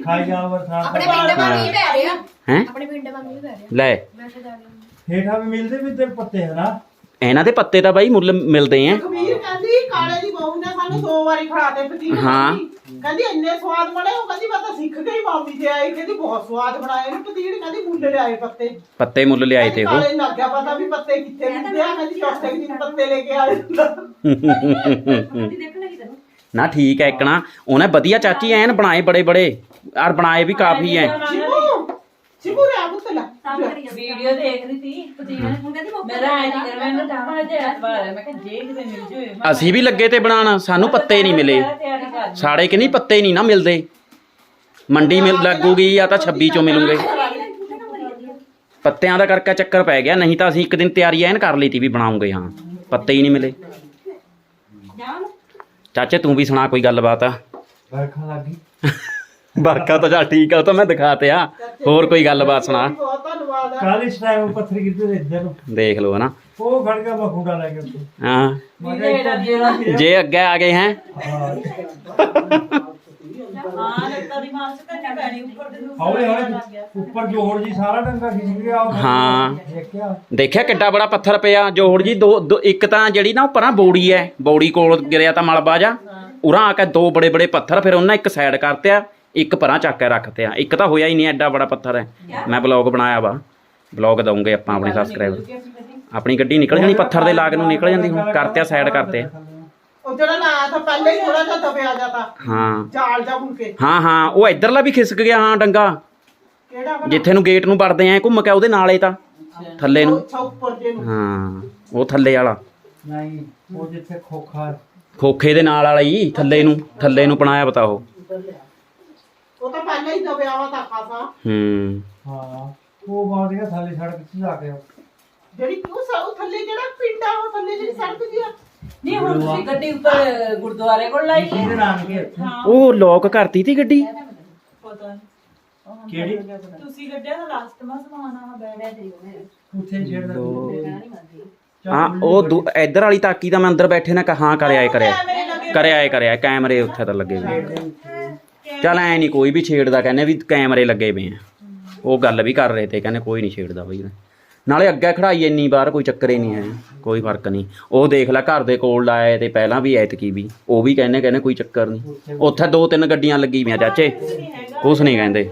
ਖਾਈ ਜਾਓ ਬਰਸਾਤ ਆਪਣੇ ਪਿੰਡ ਹੀ ਪੈ ਰਿਹਾ ਹੈ? ਆਪਣੇ ਪਿੰਡ ਹੀ ਪੈ ਰਿਹਾ। ਲੈ। ਵੈਸੇ ਜਾ ਹੇਠਾਂ ਵੀ ਮਿਲਦੇ ਵੀ ਤੇ ਪੱਤੇ ਹਨਾ ਇਹਨਾਂ ਦੇ ਪੱਤੇ ਤਾਂ ਬਾਈ ਮੁੱਲ ਮਿਲਦੇ ਆ। ਕਬੀਰ ਕਹਿੰਦੀ ਕਾਲੇ ਦੀ ਬਹੂ ਨੇ ਸਾਨੂੰ ਦੋ ਵਾਰੀ ਖੜਾਤੇ ਪਤੀਲੇ ਹਾਂ। ਕਹਿੰਦੀ ਇੰਨੇ ਸਵਾਦ ਬਣੇ? ਉਹ ਕਹਿੰਦੀ ਮੈਂ ਤਾਂ ਸਿੱਖ ਗਈ ਮਾਮੀ ਤੇ ਆਈ। ਕਹਿੰਦੀ ਬਹੁਤ ਸਵਾਦ ਬਣਾਏ ਨੇ ਪਤੀੜ ਕਹਿੰਦੀ ਮੁੱਲ ਲਿਆਏ ਪੱਤੇ। ਪੱਤੇ ਮੁੱਲ ਲਿਆਏ ਤੇ ਉਹ। ਕਾਲੇ ਲੱਗ ਗਿਆ ਪਤਾ ਵੀ ਪੱਤੇ ਕਿੱਥੇ ਮਿਲਦੇ ਆ? ਕਹਿੰਦੀ ਚੌਥੇ ਦਿਨ ਪੱਤੇ ਲੈ ਕੇ ਆਏ [laughs] ਨਾ ਠੀਕ ਹੈ ਇੱਕਣਾ ਉਹਨੇ ਵਧੀਆ ਚਾਚੀ ਐਨ ਬਣਾਏ ਬੜੇ ਬੜੇ ਔਰ ਬਣਾਏ ਵੀ ਕਾਫੀ ਐ ਸ਼ਿਬੂ ਸ਼ਿਬੂ ਰਿਆ ਪੁੱਤਲਾ ਵੀਡੀਓ ਦੇਖ ਰਹੀ ਸੀ। ਮੇਰਾ ਐ ਨਹੀਂ ਕਰ ਮੈਂ ਜਾਣਾ ਜੇ ਐਤਵਾਰ ਹੈ ਮੈਂ ਕਿਹਾ ਜੇ ਕਿਤੇ ਮਿਲ ਜੂਏ ਅਸੀਂ ਵੀ ਲੱਗੇ ਤੇ ਬਣਾਉਣ ਸਾਨੂੰ ਪੱਤੇ ਨਹੀਂ ਮਿਲੇ। ਤਿਆਰੀ ਕਰ ਸਾੜੇ ਕਿ ਨਹੀਂ ਪੱਤੇ ਨਹੀਂ ਨਾ ਮਿਲਦੇ। ਮੰਡੀ ਮਿਲ ਲੱਗੂਗੀ ਜਾਂ ਤਾਂ 26 ਚੋਂ ਮਿਲੂਗੇ। ਪੱਤਿਆਂ ਦਾ ਕਰਕੇ ਚੱਕਰ ਪੈ ਗਿਆ ਨਹੀਂ ਤਾਂ ਅਸੀਂ ਇੱਕ ਦਿਨ ਤਿਆਰੀ ਐਨ ਕਰ ਲਈ ਤੀ ਵੀ ਬਣਾਉਂਗੇ ਹਾਂ। ਪੱਤੇ ਹੀ ਨਹੀਂ ਮਿਲੇ। ਚਾਚੇ ਤੂੰ ਵੀ ਸੁਣਾ ਕੋਈ ਗੱਲਬਾਤ। ਆ ਬਰਖਾ ਲੱਗੀ [laughs] ਬਰਕਾ ਤਾਂ ਚੱਲ ਠੀਕ ਆ ਉਹ ਤਾਂ ਮੈਂ ਦਿਖਾਤੇ ਆ। ਹੋਰ ਕੋਈ ਗੱਲਬਾਤ ਸੁਣਾ। ਬਹੁਤ ਧੰਨਵਾਦ ਆ ਕੱਲ ਇਸ ਟਾਈਮ ਪੱਥਰ ਕਿੱਥੇ ਦੇ ਇੱਧਰ ਨੂੰ? ਦੇਖ ਲਓ ਹਨਾ। ਉਹ ਖੜ ਗਿਆ ਬਖੂੜਾ ਲੈ ਕੇ ਉੱਤੇ ਹਾਂ। ਮੈਂ ਕਿਹਾ ਇੱਧਰ ਜਿਹੜਾ ਸੀ ਜੇ ਅੱਗੇ ਆ ਗਏ ਹੈ। ਹਾਂ ਹਾਂ ਲੱਤਾਂ ਦੀ ਮਾਰ ਚ ਕੰਨੀ ਪੈਣੀ ਉੱਪਰ ਦੇ ਨੂੰ ਹੌਲੇ ਹੌਲੇ ਉੱਪਰ ਜੋੜ ਜੀ ਸਾਰਾ ਡੰਗਾ ਖਿੱਚ ਗਿਆ ਉਹ ਹਾਂ। ਦੇਖਿਆ? ਦੇਖਿਆ ਕਿੱਡਾ ਬੜਾ ਪੱਥਰ ਪਿਆ ਜੋੜ ਜੀ ਦੋ ਦੋ- ਇੱਕ ਤਾਂ ਜਿਹੜੀ ਨਾ ਉਹ ਪਰਾਂ ਬੋੜੀ ਐ। ਬੋੜੀ ਕੋਲ ਗਿਰਿਆ ਤਾਂ ਮਲਬਾ ਜਾ ਉਰਾਂ ਆ ਕੇ ਦੋ ਬੜੇ ਬੜੇ ਪੱਥਰ ਫਿਰ ਉਹਨਾਂ ਇੱਕ ਸਾਈਡ ਕਰਤਿਆ। ਇੱਕ ਪਰਾਂ ਚੱਕ ਕੇ ਰੱਖਤਿਆ ਇੱਕ ਤਾਂ ਹੋਇਆ ਹੀ ਨਹੀਂ ਐਡਾ ਬੜਾ ਪੱਥਰ। ਹੈ ਮੈਂ ਬਲੌਗ ਬਣਾਇਆ ਵਾ। ਬਲੌਗ ਦਊਂਗੇ ਆਪਾਂ ਆਪਣੇ ਸਬਸਕ੍ਰਾਈਬਰ ਆਪਣੀ ਗੱਡੀ ਨਿਕਲ ਜਾਣੀ ਪੱਥਰ ਦੇ ਲਾਗ ਨੂੰ ਨਿਕਲ ਜਾਂਦੀ ਹੁਣ ਕਰਤਿਆ ਸਾਈਡ ਕਰਤੇ ਉਹ ਜਿਹੜਾ ਨਾ ਤਾਂ ਪਹਿਲੇ ਹੀ ਥੋੜਾ ਜਿਹਾ ਦਬਿਆ ਜਾਂਦਾ ਹਾਂ। ਜਾਲ ਜਾ ਮੁੜ ਕੇ। ਹਾਂ ਹਾਂ ਉਹ ਇਧਰਲਾ ਵੀ ਖਿਸਕ ਗਿਆ ਹਾਂ ਡੰਗਾ। ਕਿਹੜਾ ਜਿੱਥੇ ਨੂੰ ਗੇਟ ਨੂੰ ਵੜਦੇ ਆ ਘੁੰਮ ਕੇ ਉਹਦੇ ਨਾਲੇ ਤਾਂ। ਥੱਲੇ ਨੂੰ। ਅੱਛਾ ਉੱਪਰ ਜੇ ਨੂੰ। ਹਾਂ ਉਹ ਥੱਲੇ ਵਾਲਾ। ਨਹੀਂ ਉਹ ਜਿੱਥੇ ਖੋਖਾ। ਖੋਖੇ ਦੇ ਨਾਲ ਵਾਲਾ ਹੀ ਥੱਲੇ ਨੂੰ ਥੱਲੇ ਨੂੰ ਬਣਾਇਆ ਪਤਾ ਉਹ। ਉਹ ਤਾਂ ਪਹਿਲੇ ਹੀ ਦਬਿਆ ਵਾ ਤਾਂ ਖਾਸਾ ਹੂੰ। ਹਾਂ ਉਹ ਬਾਹਰ ਗਿਆ ਥੱਲੇ ਸੜਕ 'ਚ ਜਾ ਕੇ ਜਿਹੜੀ ਉਹ ਸ- ਉਹ ਥੱਲੇ ਜਿਹੜਾ ਪਿੰਡ ਆ? ਉਹ ਥੱਲੇ ਜਿਹੜੀ ਸੜਕ ਜੀ ਆ। ਨਹੀਂ ਹੁਣ ਤੁਸੀਂ ਗੱਡੀ ਉੱਪਰ ਗੁਰਦੁਆਰੇ ਕੋਲ ਲਾਈ ਹੈ? ਇਹਦੇ ਨਾਮ ਕੇ ਇੱਥੇ? ਉਹ ਲੋਕ ਕਰਤੀ ਤੀ ਗੱਡੀ। ਪਤਾ। ਕਿਹੜੀ? ਤੁਸੀਂ ਗੱਡਿਆ ਦਾ ਲਾਸਟ ਮਾ ਸਮਾਨ ਆ ਬੈਠਿਆ ਤੇ ਉੱਥੇ ਛੇੜਦਾ ਹਾਂ ਉਹ ਦੂ- ਇੱਧਰ ਵਾਲੀ ਤਾਕੀ ਤਾਂ ਮੈਂ ਅੰਦਰ ਬੈਠੇ ਨਾ ਕਹਾਂ ਕਰਿਆ ਏ ਕਰਿਆ। ਕਰਿਆ ਏ ਕਰਿਆ ਕੈਮਰੇ ਉੱਥੇ ਤਾਂ ਲੱਗੇ ਹੋਏ। ਚੱਲ ਐ ਨਹੀਂ ਕੋਈ ਵੀ ਛੇੜਦਾ ਕਹਿੰਦੇ ਵੀ ਕੈਮਰੇ ਲੱਗੇ ਪਏ ਆ। ਉਹ ਗੱਲ ਵੀ ਕਰ ਰਹੇ ਤੇ ਕਹਿੰਦੇ ਕੋਈ ਨਹੀਂ ਛੇੜਦਾ ਬਈ। ਨਾਲੇ ਅੱਗੇ ਖੜਾਈ ਇੰਨੀ ਬਾਰ ਕੋਈ ਚੱਕਰ ਹੀ ਨਹੀਂ ਹੈ ਕੋਈ ਫ਼ਰਕ ਨਹੀਂ ਉਹ ਦੇਖ ਲੈ ਘਰ ਦੇ ਕੋਲ ਲਾਏ ਤੇ ਪਹਿਲਾਂ ਵੀ ਐਤਕੀ ਵੀ ਉਹ ਵੀ ਕਹਿੰਦੇ ਕਹਿੰਦੇ ਕੋਈ ਚੱਕਰ ਨਹੀਂ ਉੱਥੇ ਦੋ ਤਿੰਨ ਗੱਡੀਆਂ ਲੱਗੀ ਪਈਆਂ ਚਾਚੇ। ਕੁਛ ਨਹੀਂ ਕਹਿੰਦੇ।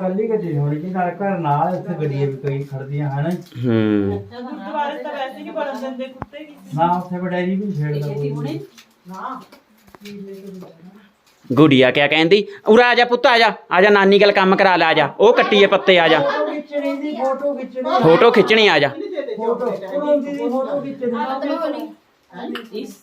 ਕੱਲੀ ਗੱਡੀ ਹੋਣੀ ਜੀ ਨਾਲ ਘਰ ਨਾਲ ਇੱਥੇ ਗੱਡੀਆਂ ਵੀ ਕਈ ਖੜਦੀਆਂ ਹਨ। ਹੂੰ। ਗੁਰਦੁਆਰੇ ਤਾਂ ਵੈਸੇ ਨਹੀਂ ਵੜਨ ਦਿੰਦੇ ਕੁੱਤੇ ਵੀ ਨਾ ਉੱਥੇ ਵਡੈਰੀ ਵੀ ਛੇੜਦਾ ਕੋਈ। ਗੁੜੀਆ ਕਿਆ ਕਹਿੰਦੀ? ਉਰਾ ਆ ਜਾ ਪੁੱਤ, ਆ ਜਾ ਆ ਜਾ, ਨਾਨੀ ਗੱਲ ਕੰਮ ਕਰਾ ਲੈ, ਆ ਜਾ। ਉਹ ਕੱਟੀਏ ਪੱਤੇ, ਆ ਜਾ। ਖਿੱਚਣੀ ਦੀ ਫੋਟੋ ਖਿੱਚਣੀ ਫੋਟੋ ਖਿੱਚਣੀ ਆ ਜਾ। ਫੋਟੋ ਦੀ ਫੋਟੋ ਖਿੱਚਣੀ ਇਸ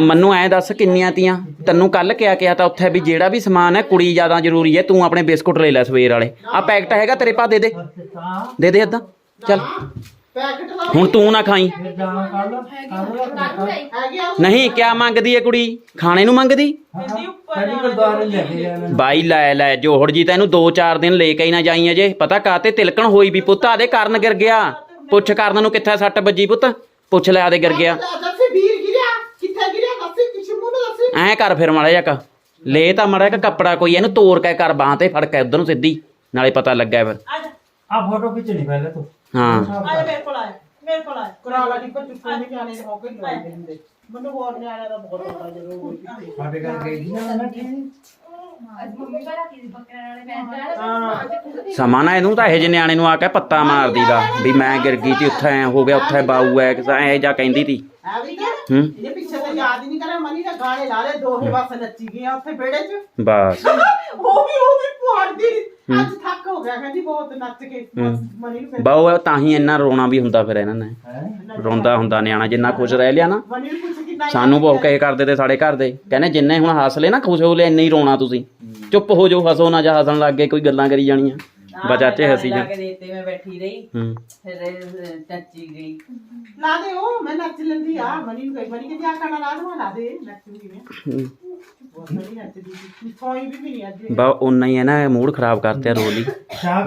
ਮੈਨੂੰ, ਐ ਦੱਸ ਕਿੰਨੀਆਂ ਤੀਆਂ? ਤੈਨੂੰ ਕੱਲ ਕਿਆ ਕਿਹਾ ਤਾਂ ਉੱਥੇ ਵੀ ਜਿਹੜਾ ਵੀ ਸਮਾਨ ਹੈ, ਕੁੜੀ ਜ਼ਿਆਦਾ ਜ਼ਰੂਰੀ ਹੈ, ਤੂੰ ਆਪਣੇ ਬਿਸਕੁਟ ਲੈ ਲੈ ਸਵੇਰ ਵਾਲੇ। ਆ ਪੈਕਟ ਹੈਗਾ ਤੇਰੇ ਪਾ ਦੇ ਦੇ। ਤਾਂ ਦੇ ਦੇ ਅੱਧਾ। ਚੱਲ। ਪੈਕਟ ਹੁਣ ਤੂੰ ਨਾ ਖਾਈ। ਫਿਰ ਹੈਗੇ ਆ ਨਹੀਂ ਕਿਆ ਮੰਗਦੀ ਹੈ ਕੁੜੀ? ਖਾਣੇ ਨੂੰ ਮੰਗਦੀ? ਪਹਿਲੀ ਗੁਰਦੁਆਰੇ ਲੈ ਕੇ ਜਾਣਾ। ਬਾਈ ਲੈ ਲੈ ਜੋਹੜ ਜੀ ਤੈਨੂੰ 2-4 ਦਿਨ ਲੈ ਕੇ ਹੀ ਨਾ ਜਾਈ ਅਜੇ। ਪਤਾ ਕਾਤੇ ਤਿਲਕਣ ਹੋਈ ਵੀ ਪੁੱਤ ਆਦੇ ਕਾਰਨ ਗਿਰ ਗਿਆ। ਪੁੱਛ ਕਰਨ ਨੂੰ ਕਿੱਥੇ ਸੱਟ ਵੱਜੀ ਪੁੱਤ? ਪੁੱਛ ਲੈ ਆਦੇ ਗਿਰ ਗਿਆ। ਦੱਸੇ ਵੀਰ ਗਿਰਿਆ। ਕਿੱਥੇ ਗਿਰਿਆ? ਦੱਸੇ ਕਿਸੇ ਮੂੰਹ ਨੂੰ ਦੱਸੇ ਐ ਕਰ ਫਿਰ ਮਾੜਾ ਜਿਹਾ ਕ ਲੈ ਤਾਂ ਮਾੜਾ ਜਿਹਾ ਕੱਪੜਾ ਕੋਈ ਇਹਨੂੰ ਤੋੜ ਕੇ ਕਰ ਬਾਹਾਂ ਤੇ ਫੜ ਕੇ ਉਧਰ ਨੂੰ ਸਿੱਧੀ। ਨਾਲੇ ਪਤਾ ਲੱਗਾ ਫਿਰ। ਆ ਫੋਟੋ ਖਿੱਚਣੀ ਪਹਿਲੇ ਤੂੰ। ਹਾਂ। ਆ ਜਾ ਮੇਰੇ ਕੋਲ ਆ ਮੇਰੇ ਕੋਲ ਆ ਕਰਾ ਲਾ ਟਿਕਟ ਚੁੱਕੋ ਨਹੀਂ ਜਾਣੇ ਹੋ ਕੇ ਲੋੜ ਨਹੀਂ ਹੁੰਦੇ ਮੈਨੂੰ ਹੋਰ ਨਿਆਣਿਆਂ ਦਾ ਬਹੁਤ ਬੜਾ ਜ਼ਰੂਰ ਹੋਈ ਸੀ ਸਾਡੇ ਘਰ ਗਈ ਸੀ ਨਾ। ਨਾ ਠੀਕ। ਹਾਂ। ਸਮਾਂ ਨਾ ਇਹਨੂੰ ਤਾਂ ਇਹ ਜਿਹੇ ਨਿਆਣੇ ਨੂੰ ਆ ਕੇ ਪੱਤਾ ਮਾਰ ਦੀਦਾ ਵੀ ਮੈਂ ਗਿਰ ਗਈ ਤੀ ਉੱਥੇ ਐ ਹੋ ਗਿਆ ਉੱਥੇ ਬਾਊ ਐ ਕਿਸਾ ਐ ਜਾ ਕਹਿੰਦੀ ਤੀ ਹੈ? ਇਹਦੇ ਪਿੱਛੇ ਤਾਂ ਯਾਦ ਹੀ ਨਹੀਂ ਕਰਿਆ ਮਨੀ ਨੇ ਗਾਣੇ ਲਾ ਲਏ ਦੋਹੇ ਬਸ ਨੱਚੀ ਗਈਆਂ ਉੱਥੇ ਵਿਹੜੇ 'ਚ। ਬਸ। [laughs] ਉਹ ਵੀ ਉਹ ਵੀ ਪੁਆੜਦੀ ਅੱਜ ਥੱਕ ਹੋ ਗਿਆ ਕਹਿੰਦੀ ਬਹੁਤ ਨੱਚ ਕੇ ਬਸ ਮਨੀ ਨੂੰ ਫਿਰ ਬਾਊ ਤਾਂ ਹੀ ਇੰਨਾ ਰੋਣਾ ਵੀ ਹੁੰਦਾ ਫਿਰ ਇਹਨਾਂ ਨੇ। ਹੈ? ਰੋਂਦਾ ਹੁੰਦਾ ਨਿਆਣਾ ਜਿੰਨਾ ਖੁਸ਼ ਰਹਿ ਲਿਆ ਨਾ। ਮਨੀ ਨੂੰ ਪੁੱਛ ਕਿੰਨਾ ਸਾਨੂੰ ਬਹੁਤ ਕਹੇ ਕਰਦੇ ਤੇ ਸਾਡੇ ਘਰ ਦੇ। ਕਹਿੰਦੇ ਜਿੰਨੇ ਹੁਣ ਹੱਸ ਲਏ ਨਾ ਖੁਸ਼ ਹੋ ਲਏ ਇੰਨੇ ਹੀ ਰੋਣਾ ਤੁਸੀਂ। ਚੁੱਪ ਹੋ ਜਾਓ ਹੱਸੋ ਨਾ ਜਾਂ ਹੱਸਣ ਲੱਗ ਗਏ ਕੋਈ ਗੱਲਾਂ ਕਰੀ ਜਾਣੀਆਂ। ਬਾ ਚਾਚੇ ਹਸੀ ਲਾ ਜਾ। ਕੇ ਦੇਤੇ ਮੈਂ ਬੈਠੀ ਰਹੀ ਹੂੰ। ਫਿਰ ਚਾਚੀ ਗਈ। ਲਾ ਦੇ ਉਹ ਮੈਂ ਨੱਚ ਲੈਂਦੀ ਆ ਮਨੀ ਨੂੰ ਕਹੀ ਮਨੀ ਕਿ ਜਾ ਕਰਨਾ ਲਾ ਦਵਾ ਲਾ ਦੇ ਨੱਚੂਗੀ ਮੈਂ। ਹੂੰ। ਬਹੁਤ ਨਹੀਂ ਅੱਜ ਬਾ ਉਨਾ ਹੀ ਹੈ ਨਾ ਮੂਡ ਖਰਾਬ ਕਰਤੇ ਰੋਲ।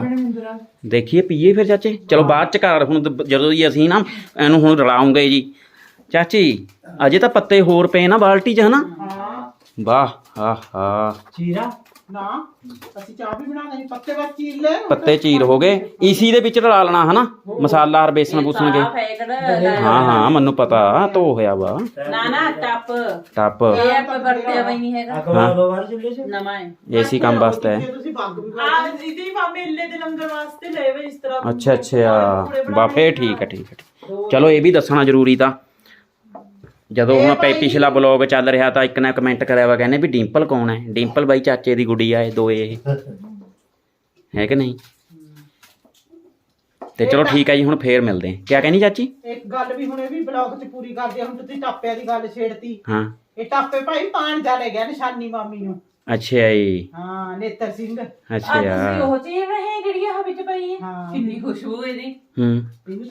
ਪੀਣੀ ਮਿੰਦਰਾ? ਦੇਖੀਏ ਪੀਏ ਫਿਰ ਚਾਚੇ। ਚਲੋ ਬਾਅਦ ਚ ਘਰ ਹੁਣ ਦ- ਜਦੋਂ ਹੀ ਅਸੀਂ ਨਾ ਇਹਨੂੰ ਹੁਣ ਰਲਾਉਂਗੇ ਜੀ। ਚਾਚੀ ਅਜੇ ਤਾਂ ਪੱਤੇ ਹੋਰ ਪਏ ਨਾ ਬਾਲਟੀ 'ਚ ਹਨਾ? ਹਾਂ। ਵਾਹ ਆਹਾ ਚੀਰਾ? ਨਾ ਅਸੀਂ ਚਾਹ ਵੀ ਬਣਾ ਦੇਣੀ ਪੱਤੇ ਬਸ ਚੀਰ ਲੈ ਪੱਤੇ ਚੀਰ ਹੋ ਗਏ। ਈਸੀ ਦੇ ਵਿੱਚ ਰਲਾ ਲੈਣਾ ਹਨਾ? ਮਸਾਲਾ ਔਰ ਬੇਸਣ ਬੂਸਣ ਕੇ। ਹੈ ਹਾਂ ਮੈਨੂੰ ਪਤਾ ਧੋ ਹੋਇਆ ਵਾ। ਨਾ ਨਾ ਟੱਪ। ਟੱਪ। ਇਹ ਆਪਾਂ ਵਰਤਿਆ ਵੀ ਨਹੀਂ ਹੈਗਾ। ਅਕਬਰ ਦੋ ਵਾਰ ਚੁੱਲੇ ਚ? ਨਵਾਂ ਹੈ ਏਸੀ ਕੰਮ ਵਾਸਤੇ। ਹੈ ਤੁਸੀਂ ਬੰਦ ਵੀ ਆ ਦੀਦੀ ਮਾ ਮੇਲੇ ਦੇ ਲੰਗਰ ਵਾਸਤੇ ਲਏ ਵੇ ਇਸ ਤਰ੍ਹਾਂ ਅੱਛਾ ਅੱਛਾ। ਬਾ ਫੇਰ ਠੀਕ ਹੈ ਠੀਕ ਹੈ। ਚਲੋ ਇਹ ਵੀ ਦੱਸਣਾ ਜ਼ਰੂਰੀ ਤਾਂ। ਜਦੋਂ ਹੁਣ ਪੈ ਪਿਛਲਾ ਬਲੌਗ ਚੱਲ ਰਿਹਾ ਤਾਂ ਇੱਕ ਨੇ ਕਮੈਂਟ ਕਰਿਆ ਵਾ ਕਹਿੰਦੇ ਵੀ ਡਿੰਪਲ ਕੌਣ ਹੈ? ਡਿੰਪਲ ਬਾਈ ਚਾਚੇ ਦੀ ਗੁੱਡੀ ਆ ਇਹ ਦੋਏ ਇਹ। ਹੈ ਕਿ ਨਹੀਂ? ਤੇ ਚਲੋ ਠੀਕ ਹੈ ਜੀ ਹੁਣ ਫੇਰ ਮਿਲਦੇ ਹਾਂ। ਕਿਆ ਕਹਿੰਦੀ ਚਾਚੀ? ਇੱਕ ਗੱਲ ਵੀ ਹੁਣ ਇਹ ਵੀ ਬਲੌਗ 'ਚ ਪੂਰੀ ਕਰਦੇ ਆ ਹੁਣ ਤੁਸੀਂ ਟਾਪਿਆਂ ਦੀ ਗੱਲ ਛੇੜਤੀ। ਹਾਂ। ਇਹ ਟਾਪੇ ਭਾਈ ਪਾਣ ਜਾ ਲੈ ਗਿਆ ਨਿਸ਼ਾਨੀ ਮਾਮੀ ਨੂੰ। ਅੱਛਾ ਜੀ। ਹਾਂ ਨੇਤਰ ਸਿੰਘ। ਅੱਛਾ। ਤੁਸੀਂ ਉਹ ਚੀਜ਼ ਰਹੇ ਆ ਵਿੱਚ ਪਈ ਹੈ ਹਾਂ। ਕਿੰਨੀ ਖੁਸ਼ਬੂ ਇਹਦੀ। ਹੂੰ।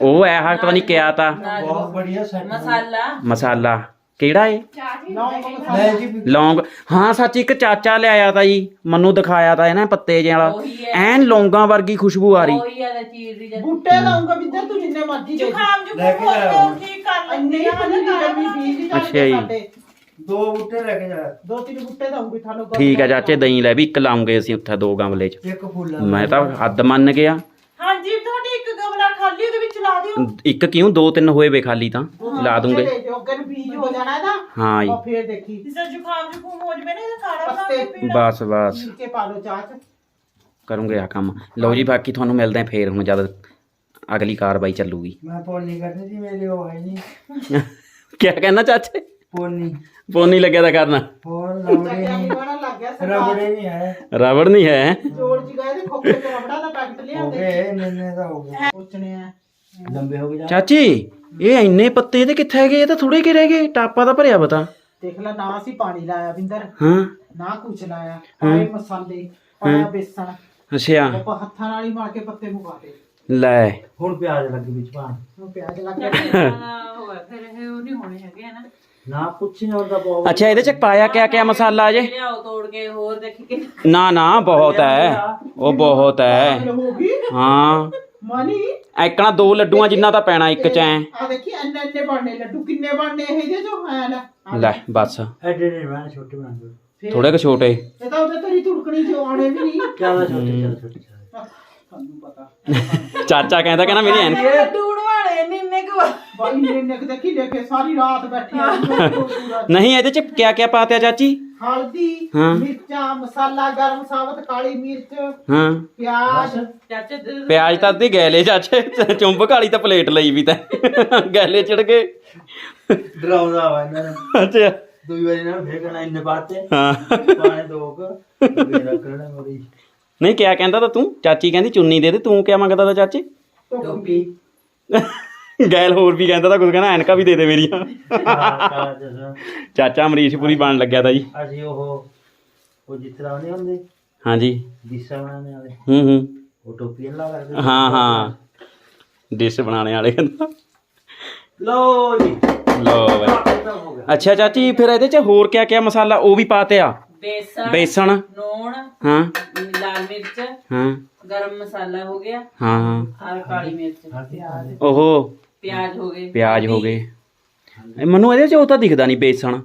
ਉਹ ਐ ਹਾਂ ਪਤਾ ਨਹੀਂ ਕਿਆ ਤਾ। ਬਹੁਤ ਬੜੀਆ ਸੈਟ ਮਸਾਲਾ। ਮਸਾਲਾ। ਕਿਹੜਾ ਏ ਲੌਂਗ। ਮਸਾਲਾ ਲੈ ਜੀ। ਲੌਂਗ। ਹਾਂ ਸੱਚ ਇੱਕ ਚਾਚਾ ਲਿਆਇਆ ਤਾ ਜੀ। ਮੈਨੂੰ ਦਿਖਾਇਆ ਤਾ ਇਹਨੇ ਪੱਤੇ ਜਿਹੇ ਵਾਲਾ। ਉਹੀ। ਐਨ ਲੌਂਗਾਂ ਵਰਗੀ ਖੁਸ਼ਬੂ ਆ ਰਹੀ। ਉਹੀ ਆ ਦਾ ਚੀਜ਼ ਦੀ ਜਦ ਬੂਟੇ ਲਾਉਂਗਾ ਵਿੰਦਰ ਤੂੰ ਜਿੰਨੇ ਮਰਜ਼ੀ ਦੇ। ਜ਼ੁਕਾਮ ਲੈ ਜੁਕਾਮ ਕੇ। ਠੀਕ ਕਰ ਲੈਂਦੇ ਆ ਦੀ ਅੱਛਾ ਜੀ। ਸਾਡੇ। ਦੋ ਬੂਟੇ ਲੈ ਕੇ ਜਾ। ਦੋ ਤਿੰਨ ਬੂਟੇ ਦਊਂਗੀ ਤੁਹਾਨੂੰ ਠੀਕ ਹੈ ਚਾਚੇ ਦਹੀਂ ਲੈ ਵੀ ਇੱਕ ਲਾਉਂਗੇ ਅਸੀਂ ਉੱਥੇ ਦੋ ਗਮਲੇ 'ਚ। ਇੱਕ ਫੁੱਲ ਮੈਂ ਤਾਂ ਹੱਦ ਮੰਨ ਗਿਆ। ਹਾਂਜੀ ਤੁਹਾਡੀ ਇੱਕ ਗਮਲਾ ਖਾਲੀ ਉਹਦੇ ਵਿੱਚ ਲਾ ਦਿਓ। ਇੱਕ ਕਿਉਂ? ਦੋ ਤਿੰਨ ਹੋਏ ਵੇ ਖਾਲੀ ਤਾਂ ਲਾ ਦੂੰਗੇ। ਅੱਗੇ ਨੂੰ ਬੀਜ ਹੋ ਜਾਣਾ ਇਹਦਾ ਹਾਂ ਜੀ। ਉਹ ਫੇਰ ਦੇਖੀ। ਜਿਸ ਤਰ੍ਹਾਂ ਜ਼ੁਕਾਮ ਜੁਕਾਮ ਹੋ ਜਵੇ ਨਾ ਇਹਦਾ ਕਾੜਾ ਬਣਾ ਪੱਤੇ ਕੇ ਪੀਣਾ। ਬਸ ਬਸ। ਚੀਰ ਕੇ ਪਾ ਲਓ ਚਾਹ 'ਚ। ਕਰੂੰਗੇ ਆ ਕੰਮ। ਲਓ ਜੀ ਬਾਕੀ ਤੁਹਾਨੂੰ ਮਿਲਦੇ ਆ ਫੇਰ ਹੁਣ ਜਦ ਅਗਲੀ ਕਾਰਵਾਈ ਚੱਲੂਗੀ। ਮੈਂ ਪੋਨੀ ਕਰਨੀ ਸੀ ਮੇਰੇ ਉਹ ਹੈ ਨਹੀਂ ਕਿਆ ਕਹਿਣਾ ਚਾਚੇ? ਪੋਨੀ। ਪੋਨੀ ਲੱਗਿਆ ਤਾਂ ਕਰਨਾ। ਹੋਰ ਨਹੀਂ। ਰਬੜੇ ਹੈ। ਰਬੜ ਨਹੀਂ ਹੈ। ਜੋੜ ਜੀ ਗਏ ਤੇ ਖੋਖੇ ਤੇ ਰਬੜਾ ਦਾ ਪੈਕਟ ਹੋ ਲਿਆਉਂਦੇ ਗਏ ਨਿੰਨੇ ਦਾ ਹੋ ਗਏ। ਪੁੱਛਣੇ ਆ। ਲੰਬੇ ਹੋ ਗਏ ਚਾਚੀ ਇਹ ਇੰਨੇ ਪੱਤੇ ਇਹਦੇ ਕਿੱਥੇ ਹੈਗੇ? ਇਹ ਤਾਂ ਥੋੜੇ ਕਿ ਰਹਿ ਗਏ। ਟਾਪਾ ਤਾਂ ਭਰਿਆ ਬਤਾ ਦੇਖ ਲੈ ਨਾ ਅਸੀਂ ਪਾਣੀ ਲਾਇਆ ਵਿੰਦਰ ਹਾਂ। ਨਾ ਕੁਛ ਲਾਇਆ। ਪਾਏ ਮਸਾਲੇ ਪਾਇਆ ਬੇਸਣ। ਅੱਛਾ। ਆਪਾਂ ਹੱਥਾਂ ਨਾਲ ਹੀ ਮਾਰ ਕੇ ਪੱਤੇ ਮੁਕਾ ਦੇ ਲੈ। ਹੁਣ ਪਿਆਜ਼ ਲੱਗੇ ਵਿੱਚ ਪਾ ਹੁਣ ਪਿਆਜ਼ ਲੱਗ ਗਿਆ। [laughs] ਹੋਇਆ ਫਿਰ ਇਹ ਉਹ ਨਹੀਂ ਹੋਣੇ ਹੈਗੇ ਨਾ ਨਾ ਬਹੁਤ। ਅੱਛਾ ਇਹਦੇ ਚ ਪਾਇਆ ਕਿਆ ਕਿਆ ਮਸਾਲਾ ਜੇ? ਲਿਆਓ ਤੋੜ ਕੇ ਹੋਰ ਦੇਖੀ ਕਿ ਨਾ ਨਾ ਬਹੁਤ ਹੈ। ਉਹ ਬਹੁਤ ਹੈ। ਹੋ ਗਈ? ਹਾਂ। ਮਨੀ? ਐਕਣਾ ਦੋ ਲੱਡੂਆਂ ਜਿੰਨਾ ਤਾਂ ਪੈਣਾ ਇੱਕ ਚ ਐ। ਆ ਦੇਖੀ ਇੰਨੇ ਇੰਨੇ ਬਣਨੇ ਲੱਡੂ ਕਿੰਨੇ ਬਣਨੇ ਇਹ ਜੇ ਜੋ ਹੈ ਲੈ ਆਹ ਲੈ ਬਸ। ਐਡੇ ਨੇ ਮੈਂ ਛੋਟੇ ਬਣਾ ਦੋ ਫਿਰ? ਥੋੜੇ ਕੁ ਛੋਟੇ। ਇਹ ਤਾਂ ਉਹਦੇ ਤੇਰੀ ਤੁੜਕਣੀ ਜੋ ਆਣੇ ਵੀ ਨਹੀਂ। ਜ਼ਿਆਦਾ ਛੋਟੇ ਜ਼ਿਆਦਾ ਛੋਟੇ ਤੁਹਾਨੂੰ ਪਤਾ। ਚਾਚਾ ਕਹਿੰਦਾ ਕਹਿੰਦਾ ਮੇਰੀ ਐਨਕ ਡੂੜ ਵਾਲੇ ਨੇ ਇੰਨੇ ਕੁ ਬਾਈ ਨੇ ਨਿਕ ਦੇਖੀ ਦੇਖੇ ਸਾਰੀ ਰਾਤ ਬੈਠੀ ਆ। ਨਹੀਂ ਇਹਦੇ ਚ ਕਿਆ ਕਿਆ ਪਾਤਿਆ ਚਾਚੀ? ਹਲਦੀ ਹਾਂ। ਮਿਰਚਾਂ ਮਸਾਲਾ ਗਰਮ ਸਾਬਤ ਕਾਲੀ ਮਿਰਚ ਹਾਂ। ਪਿਆਜ਼। ਚਾਚੇ ਦੇ ਪਿਆਜ਼ ਤਾਂ ਅੱਧੀ ਗੈਲੇ ਚਾਚੇ ਚੁੰਬਕ ਵਾਲੀ ਤਾਂ ਪਲੇਟ ਲਈ ਵੀ ਤਾਂ। ਗੈਲੇ ਚੜ ਗਏ। ਡਰਾਉਂਦਾ ਵਾ ਇਹਨਾਂ ਨੂੰ। ਅੱਛਾ। ਦੂਈ ਵਾਰੀ ਨਾ ਫੇਕਣਾ ਇੰਨੇ ਬਾਤੇ ਹਾਂ। ਪਾਣੇ ਦੋ ਕ ਰੱਖਣਾ ਮੇਰੀ ਨਹੀਂ ਕਿਆ ਕਹਿੰਦਾ ਤਾਂ ਤੂੰ? ਚਾਚੀ ਕਹਿੰਦੀ ਚੁੰਨੀ ਦੇ ਦੇ ਤੂੰ ਕਿਆ ਮੰਗਦਾ ਤਾਂ ਚਾਚੀ? ਟੋਪੀ। ਗੈਲ ਹੋਰ ਵੀ ਕਹਿੰਦਾ ਤਾਂ ਕੁਝ ਕਹਿੰਦਾ ਐਨਕਾ ਵੀ ਦੇ ਦੇ ਮੇਰੀਆਂ। ਚਾਚਾ ਅਮਰੀਸ਼ਪੁਰੀ ਬਣ ਲੱਗਿਆ ਤਾਂ ਜੀ। ਅਸੀਂ ਉਹ ਉਹ ਤਰ੍ਹਾਂ ਨਹੀਂ ਹੁੰਦੇ ਹਾਂਜੀ। ਦਿਸ਼ਾ ਬਣਾਉਣੇ ਵਾਲੇ। ਹੂੰ ਹੂੰ। ਉਹ ਟੋਪੀਆਂ ਲਾ ਕਰਦੇ ਹਾਂ ਹਾਂ। ਡਿਸ਼ ਬਣਾਉਣੇ ਵਾਲੇ ਕਹਿੰਦਾ। ਲੋ ਜੀ। ਲੋ ਬਈ। ਅੱਛਾ ਚਾਚੀ ਫਿਰ ਇਹਦੇ ਚ ਹੋਰ ਕਿਆ ਕਿਆ ਮਸਾਲਾ? ਉਹ ਵੀ ਪਾਤਿਆ ਬੇਸਣ ਬੇਸਣ। ਨੂਣ ਹਾਂ। ਲਾਲ ਮਿਰਚ ਹਾਂ। ਗਰਮ ਮਸਾਲਾ ਹੋ ਗਿਆ। ਹਾਂ ਹਾਂ। ਔਰ ਕਾਲੀ ਮਿਰਚ। ਉਹ ਪਿਆਜ਼ ਹੋ ਗਏ। ਪਿਆਜ਼ ਹੋ ਗਏ। ਇਹ ਮੈਨੂੰ ਇਹਦੇ ਚ ਉਹ ਤਾਂ ਦਿਖਦਾ ਨਹੀਂ ਬੇਸਣ।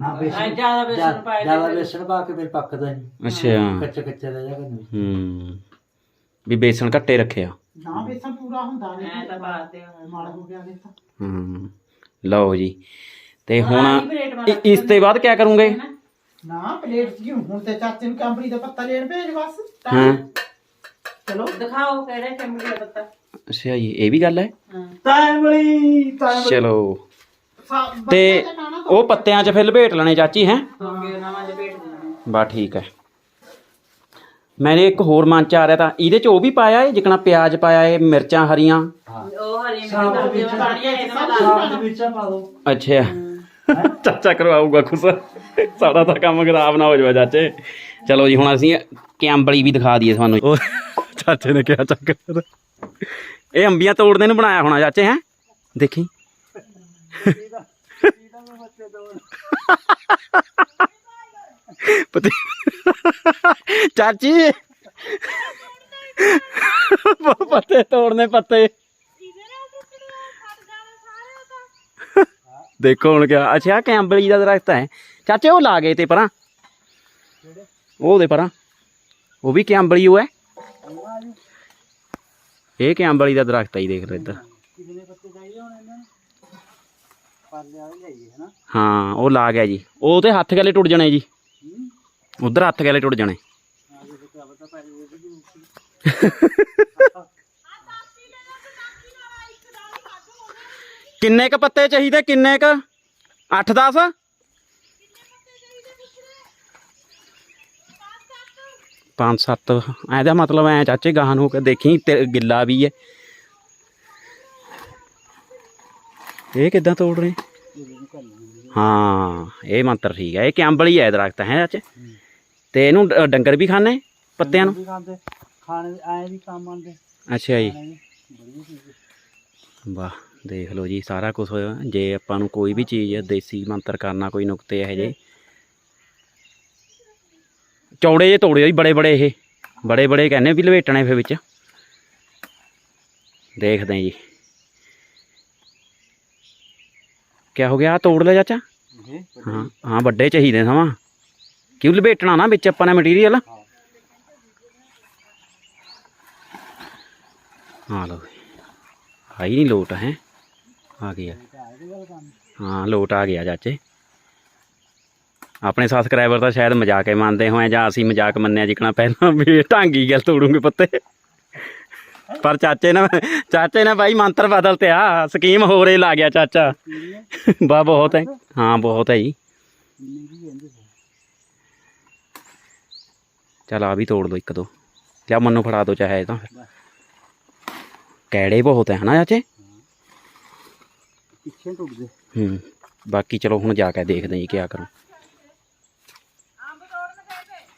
ਨਾ ਬੇਸਣ। ਜ਼ਿਆਦਾ ਬੇਸਣ ਪਾਇਆ ਜ਼ਿਆਦਾ ਬੇਸਣ ਪਾ ਕੇ ਫਿਰ ਪੱਕਦਾ ਨਹੀਂ। ਅੱਛਾ। ਕੱਚਾ ਕੱਚਾ ਰਹਿ ਜਾ ਕਰਨੀ ਹੂੰ। ਵੀ ਬੇਸਣ ਘੱਟੇ ਰੱਖਿਆ ਨਾ ਬੇਸਣ ਪੂਰਾ ਹੁੰਦਾ ਨਹੀਂ ਤਾਂ ਪਾਤੇ ਹੁਣ। ਮਾੜਾ ਹੋ ਗਿਆ ਦੇ ਤਾਂ ਹੂੰ। ਲਓ ਜੀ। ਤੇ ਹੁਣ ਇਸ ਤੋਂ ਬਾਅਦ ਕਿਆ ਕਰੂੰਗੇ? ਨਾ ਪਲੇਟ ਜੀ ਹੁਣ ਤੇ ਚਾਚੇ ਨੂੰ ਕੰਬੜੀ ਦਾ ਪੱਤਾ ਲੈਣ ਭੇਜ ਬਸ। ਹਾਂ। ਚਲੋ। ਦਿਖਾਓ ਕਿਹੜੇ ਚਮੜੀ ਦਾ ਪੱਤਾ। ਅੱਛਾ ਜੀ ਇਹ ਵੀ ਗੱਲ ਹੈ? ਹਾਂ। ਟਾਈਮਲੀ ਟਾਈਮ ਚਲੋ। ਤੇ ਉਹ ਪੱਤਿਆਂ 'ਚ ਫਿਰ ਲਪੇਟ ਲੈਣੇ ਚਾਚੀ ਹੈ? ਬਾ ਠੀਕ ਹੈ। ਮੈਨੇ ਇੱਕ ਹੋਰ ਮਨ ਚ ਆ ਰਿਹਾ ਤਾਂ ਇਹਦੇ ਚ ਉਹ ਵੀ ਪਾਇਆ ਏ ਜਿਕਣਾ ਪਿਆਜ਼ ਪਾਇਆ ਏ ਮਿਰਚਾਂ ਹਰੀਆਂ? ਉਹ ਹਰੀ ਸਾਗ ਮਿਰਚ ਹੈ ਵਿੱਚ ਪਾ ਦੋ। ਅੱਛਾ। [laughs] ਚਾਚਾ ਕਰਵਾਊਗਾ ਖੁਸ਼ ਸਾਡਾ ਤਾਂ ਕੰਮ ਖਰਾਬ ਨਾ ਹੋ ਜਾਵੇ ਚਾਚੇ। ਚਲੋ ਜੀ ਹੁਣ ਅਸੀਂ ਕਿਆਂਬਲੀ ਵੀ ਦਿਖਾ ਦਈਏ ਤੁਹਾਨੂੰ ਉਹ ਚਾਚੇ ਨੇ ਕਿਹਾ ਚੱਕ ਫਿਰ। ਇਹ ਅੰਬੀਆਂ ਤੋੜਨੇ ਨੂੰ ਬਣਾਇਆ ਹੋਣਾ ਚਾਚੇ ਹੈ? ਦੇਖੀ। ਪਤੀ ਚਾਚੀ। ਪੱਤੇ ਤੋੜਨੇ ਪੱਤੇ। ਦੇਖੋ ਹੁਣ ਕਿਆ ਅੱਛਾ ਕਿ ਅੰਬਲੀ ਦਾ ਦਰਖਤ ਹੈ। ਚਾਚੇ ਉਹ ਲਾ ਗਏ ਤੇ ਪਰਾਂ। ਉਹ ਉਹਦੇ ਪਰਾਂ। ਉਹ ਵੀ ਕਿ ਅੰਬਲੀ ਉਹ ਹੈ। ਇਹ ਕਿ ਅੰਬਲੀ ਦਾ ਦਰਖਤ ਹੈ ਦੇਖ ਲਓ ਇੱਧਰ। ਹਾਂ ਉਹ ਲਾ ਗਿਆ ਜੀ। ਉਹ ਤੇ ਹੱਥ ਗਲੇ ਟੁੱਟ ਜਾਣੇ ਜੀ। ਉਧਰ ਹੱਥ ਗਲੇ ਟੁੱਟ ਜਾਣੇ [laughs] ਆਗੇ ਤੇ ਕਿਆ ਪਤਾ ਪੈਰੀ ਉਹ ਵੀ ਕਿੰਨੇ ਕ ਪੱਤੇ ਚਾਹੀਦੇ ਕਿੰਨੇ ਕ? 8 10 ਪੰਜ ਸੱਤ। ਇਹਦਾ ਮਤਲਬ ਐ ਚਾਚੇ ਗਾਹਾਂ ਨੂੰ ਹੋ ਕੇ ਦੇਖੀ ਗਿੱਲਾ ਵੀ ਹੈ ਇਹ ਕਿੱਦਾਂ ਤੋੜ ਰਹੇ? ਹਾਂ ਇਹ ਮੰਤਰ ਠੀਕ ਹੈ ਇਹ ਕਿੰਬਲੀ ਹੈ ਦਰਖਤ ਹੈ ਚਾਚੇ? ਤੇ ਇਹਨੂੰ ਡੰਗਰ ਵੀ ਖਾਣੇ ਪੱਤਿਆਂ ਨੂੰ? ਖਾਣੇ ਆਏ ਵੀ ਕੰਮ ਆਉਂਦੇ। ਅੱਛਾ ਜੀ। ਵਾਹ। ਦੇਖ ਲਓ ਜੀ ਸਾਰਾ ਕੁਝ ਜੇ ਆਪਾਂ ਨੂੰ ਕੋਈ ਵੀ ਚੀਜ਼ ਦੇਸੀ ਮੰਤਰ ਕਰਨਾ ਕੋਈ ਨੁਕਤੇ ਇਹੋ ਜਿਹੇ। ਚੌੜੇ ਜੇ ਤੋੜੇ ਜੀ ਬੜੇ ਬੜੇ ਇਹ। ਬੜੇ ਬੜੇ ਕਹਿੰਦੇ ਵੀ ਲਵੇਟਣੇ ਫਿਰ ਵਿੱਚ। ਦੇਖਦੇ ਜੀ। ਕਿਆ ਹੋ ਗਿਆ? ਤੋੜ ਲਿਆ ਚਾਚਾ? ਹਾਂ ਹਾਂ ਵੱਡੇ ਚਾਹੀਦੇ ਸਮਾਂ। ਕਿਉਂ ਲਪੇਟਣਾ ਨਾ ਵਿੱਚ ਆਪਾਂ ਨੇ ਮਟੀਰੀਅਲ ਹਾਂ। ਲਓ ਆਈ ਨਹੀਂ ਲੋਟ ਹੈ। ਆ ਗਿਆ ਹਾਂ, ਲੋਟ ਆ ਗਿਆ ਚਾਚੇ। ਆਪਣੇ ਸਬਸਕ੍ਰਾਈਬਰ ਤਾਂ ਸ਼ਾਇਦ ਮਜ਼ਾਕ ਹੀ ਮੰਨਦੇ ਹੋਏ ਜਾਂ ਅਸੀਂ ਮਜ਼ਾਕ ਮੰਨਿਆ ਜਿਕਣਾ ਪਹਿਲਾਂ ਵੀ ਇਹ ਢਾਂਗੀ ਗੱਲ ਤੋੜੂਗੇ ਪੱਤੇ। ਪਰ ਚਾਚੇ ਨੇ ਚਾਚੇ ਨੇ ਬਾਈ ਮੰਤਰ ਬਦਲ ਤੇ ਆ, ਸਕੀਮ ਹੋਰ ਹੀ ਲਾ ਗਿਆ ਚਾਚਾ। ਬਾ ਬਹੁਤ ਹੈ। ਹਾਂ, ਬਹੁਤ ਹੈ ਜੀ। ਚਲ ਆ ਵੀ ਤੋੜ ਦੋ ਇੱਕ ਦੋ। ਲਿਆ ਮੈਨੂੰ ਫੜਾ ਦੋ ਚਾਹੇ ਇਹ ਤਾਂ ਫਿਰ। ਕੈੜੇ ਬਹੁਤ ਹੈ ਹਨਾ ਚਾਚੇ? ਪਿੱਛੇ ਹੂੰ ਬਾਕੀ ਚਲੋ ਹੁਣ ਜਾ ਕੇ ਦੇਖਦੇ ਹਾਂ ਜੀ ਕੀ ਕਰਾਂ।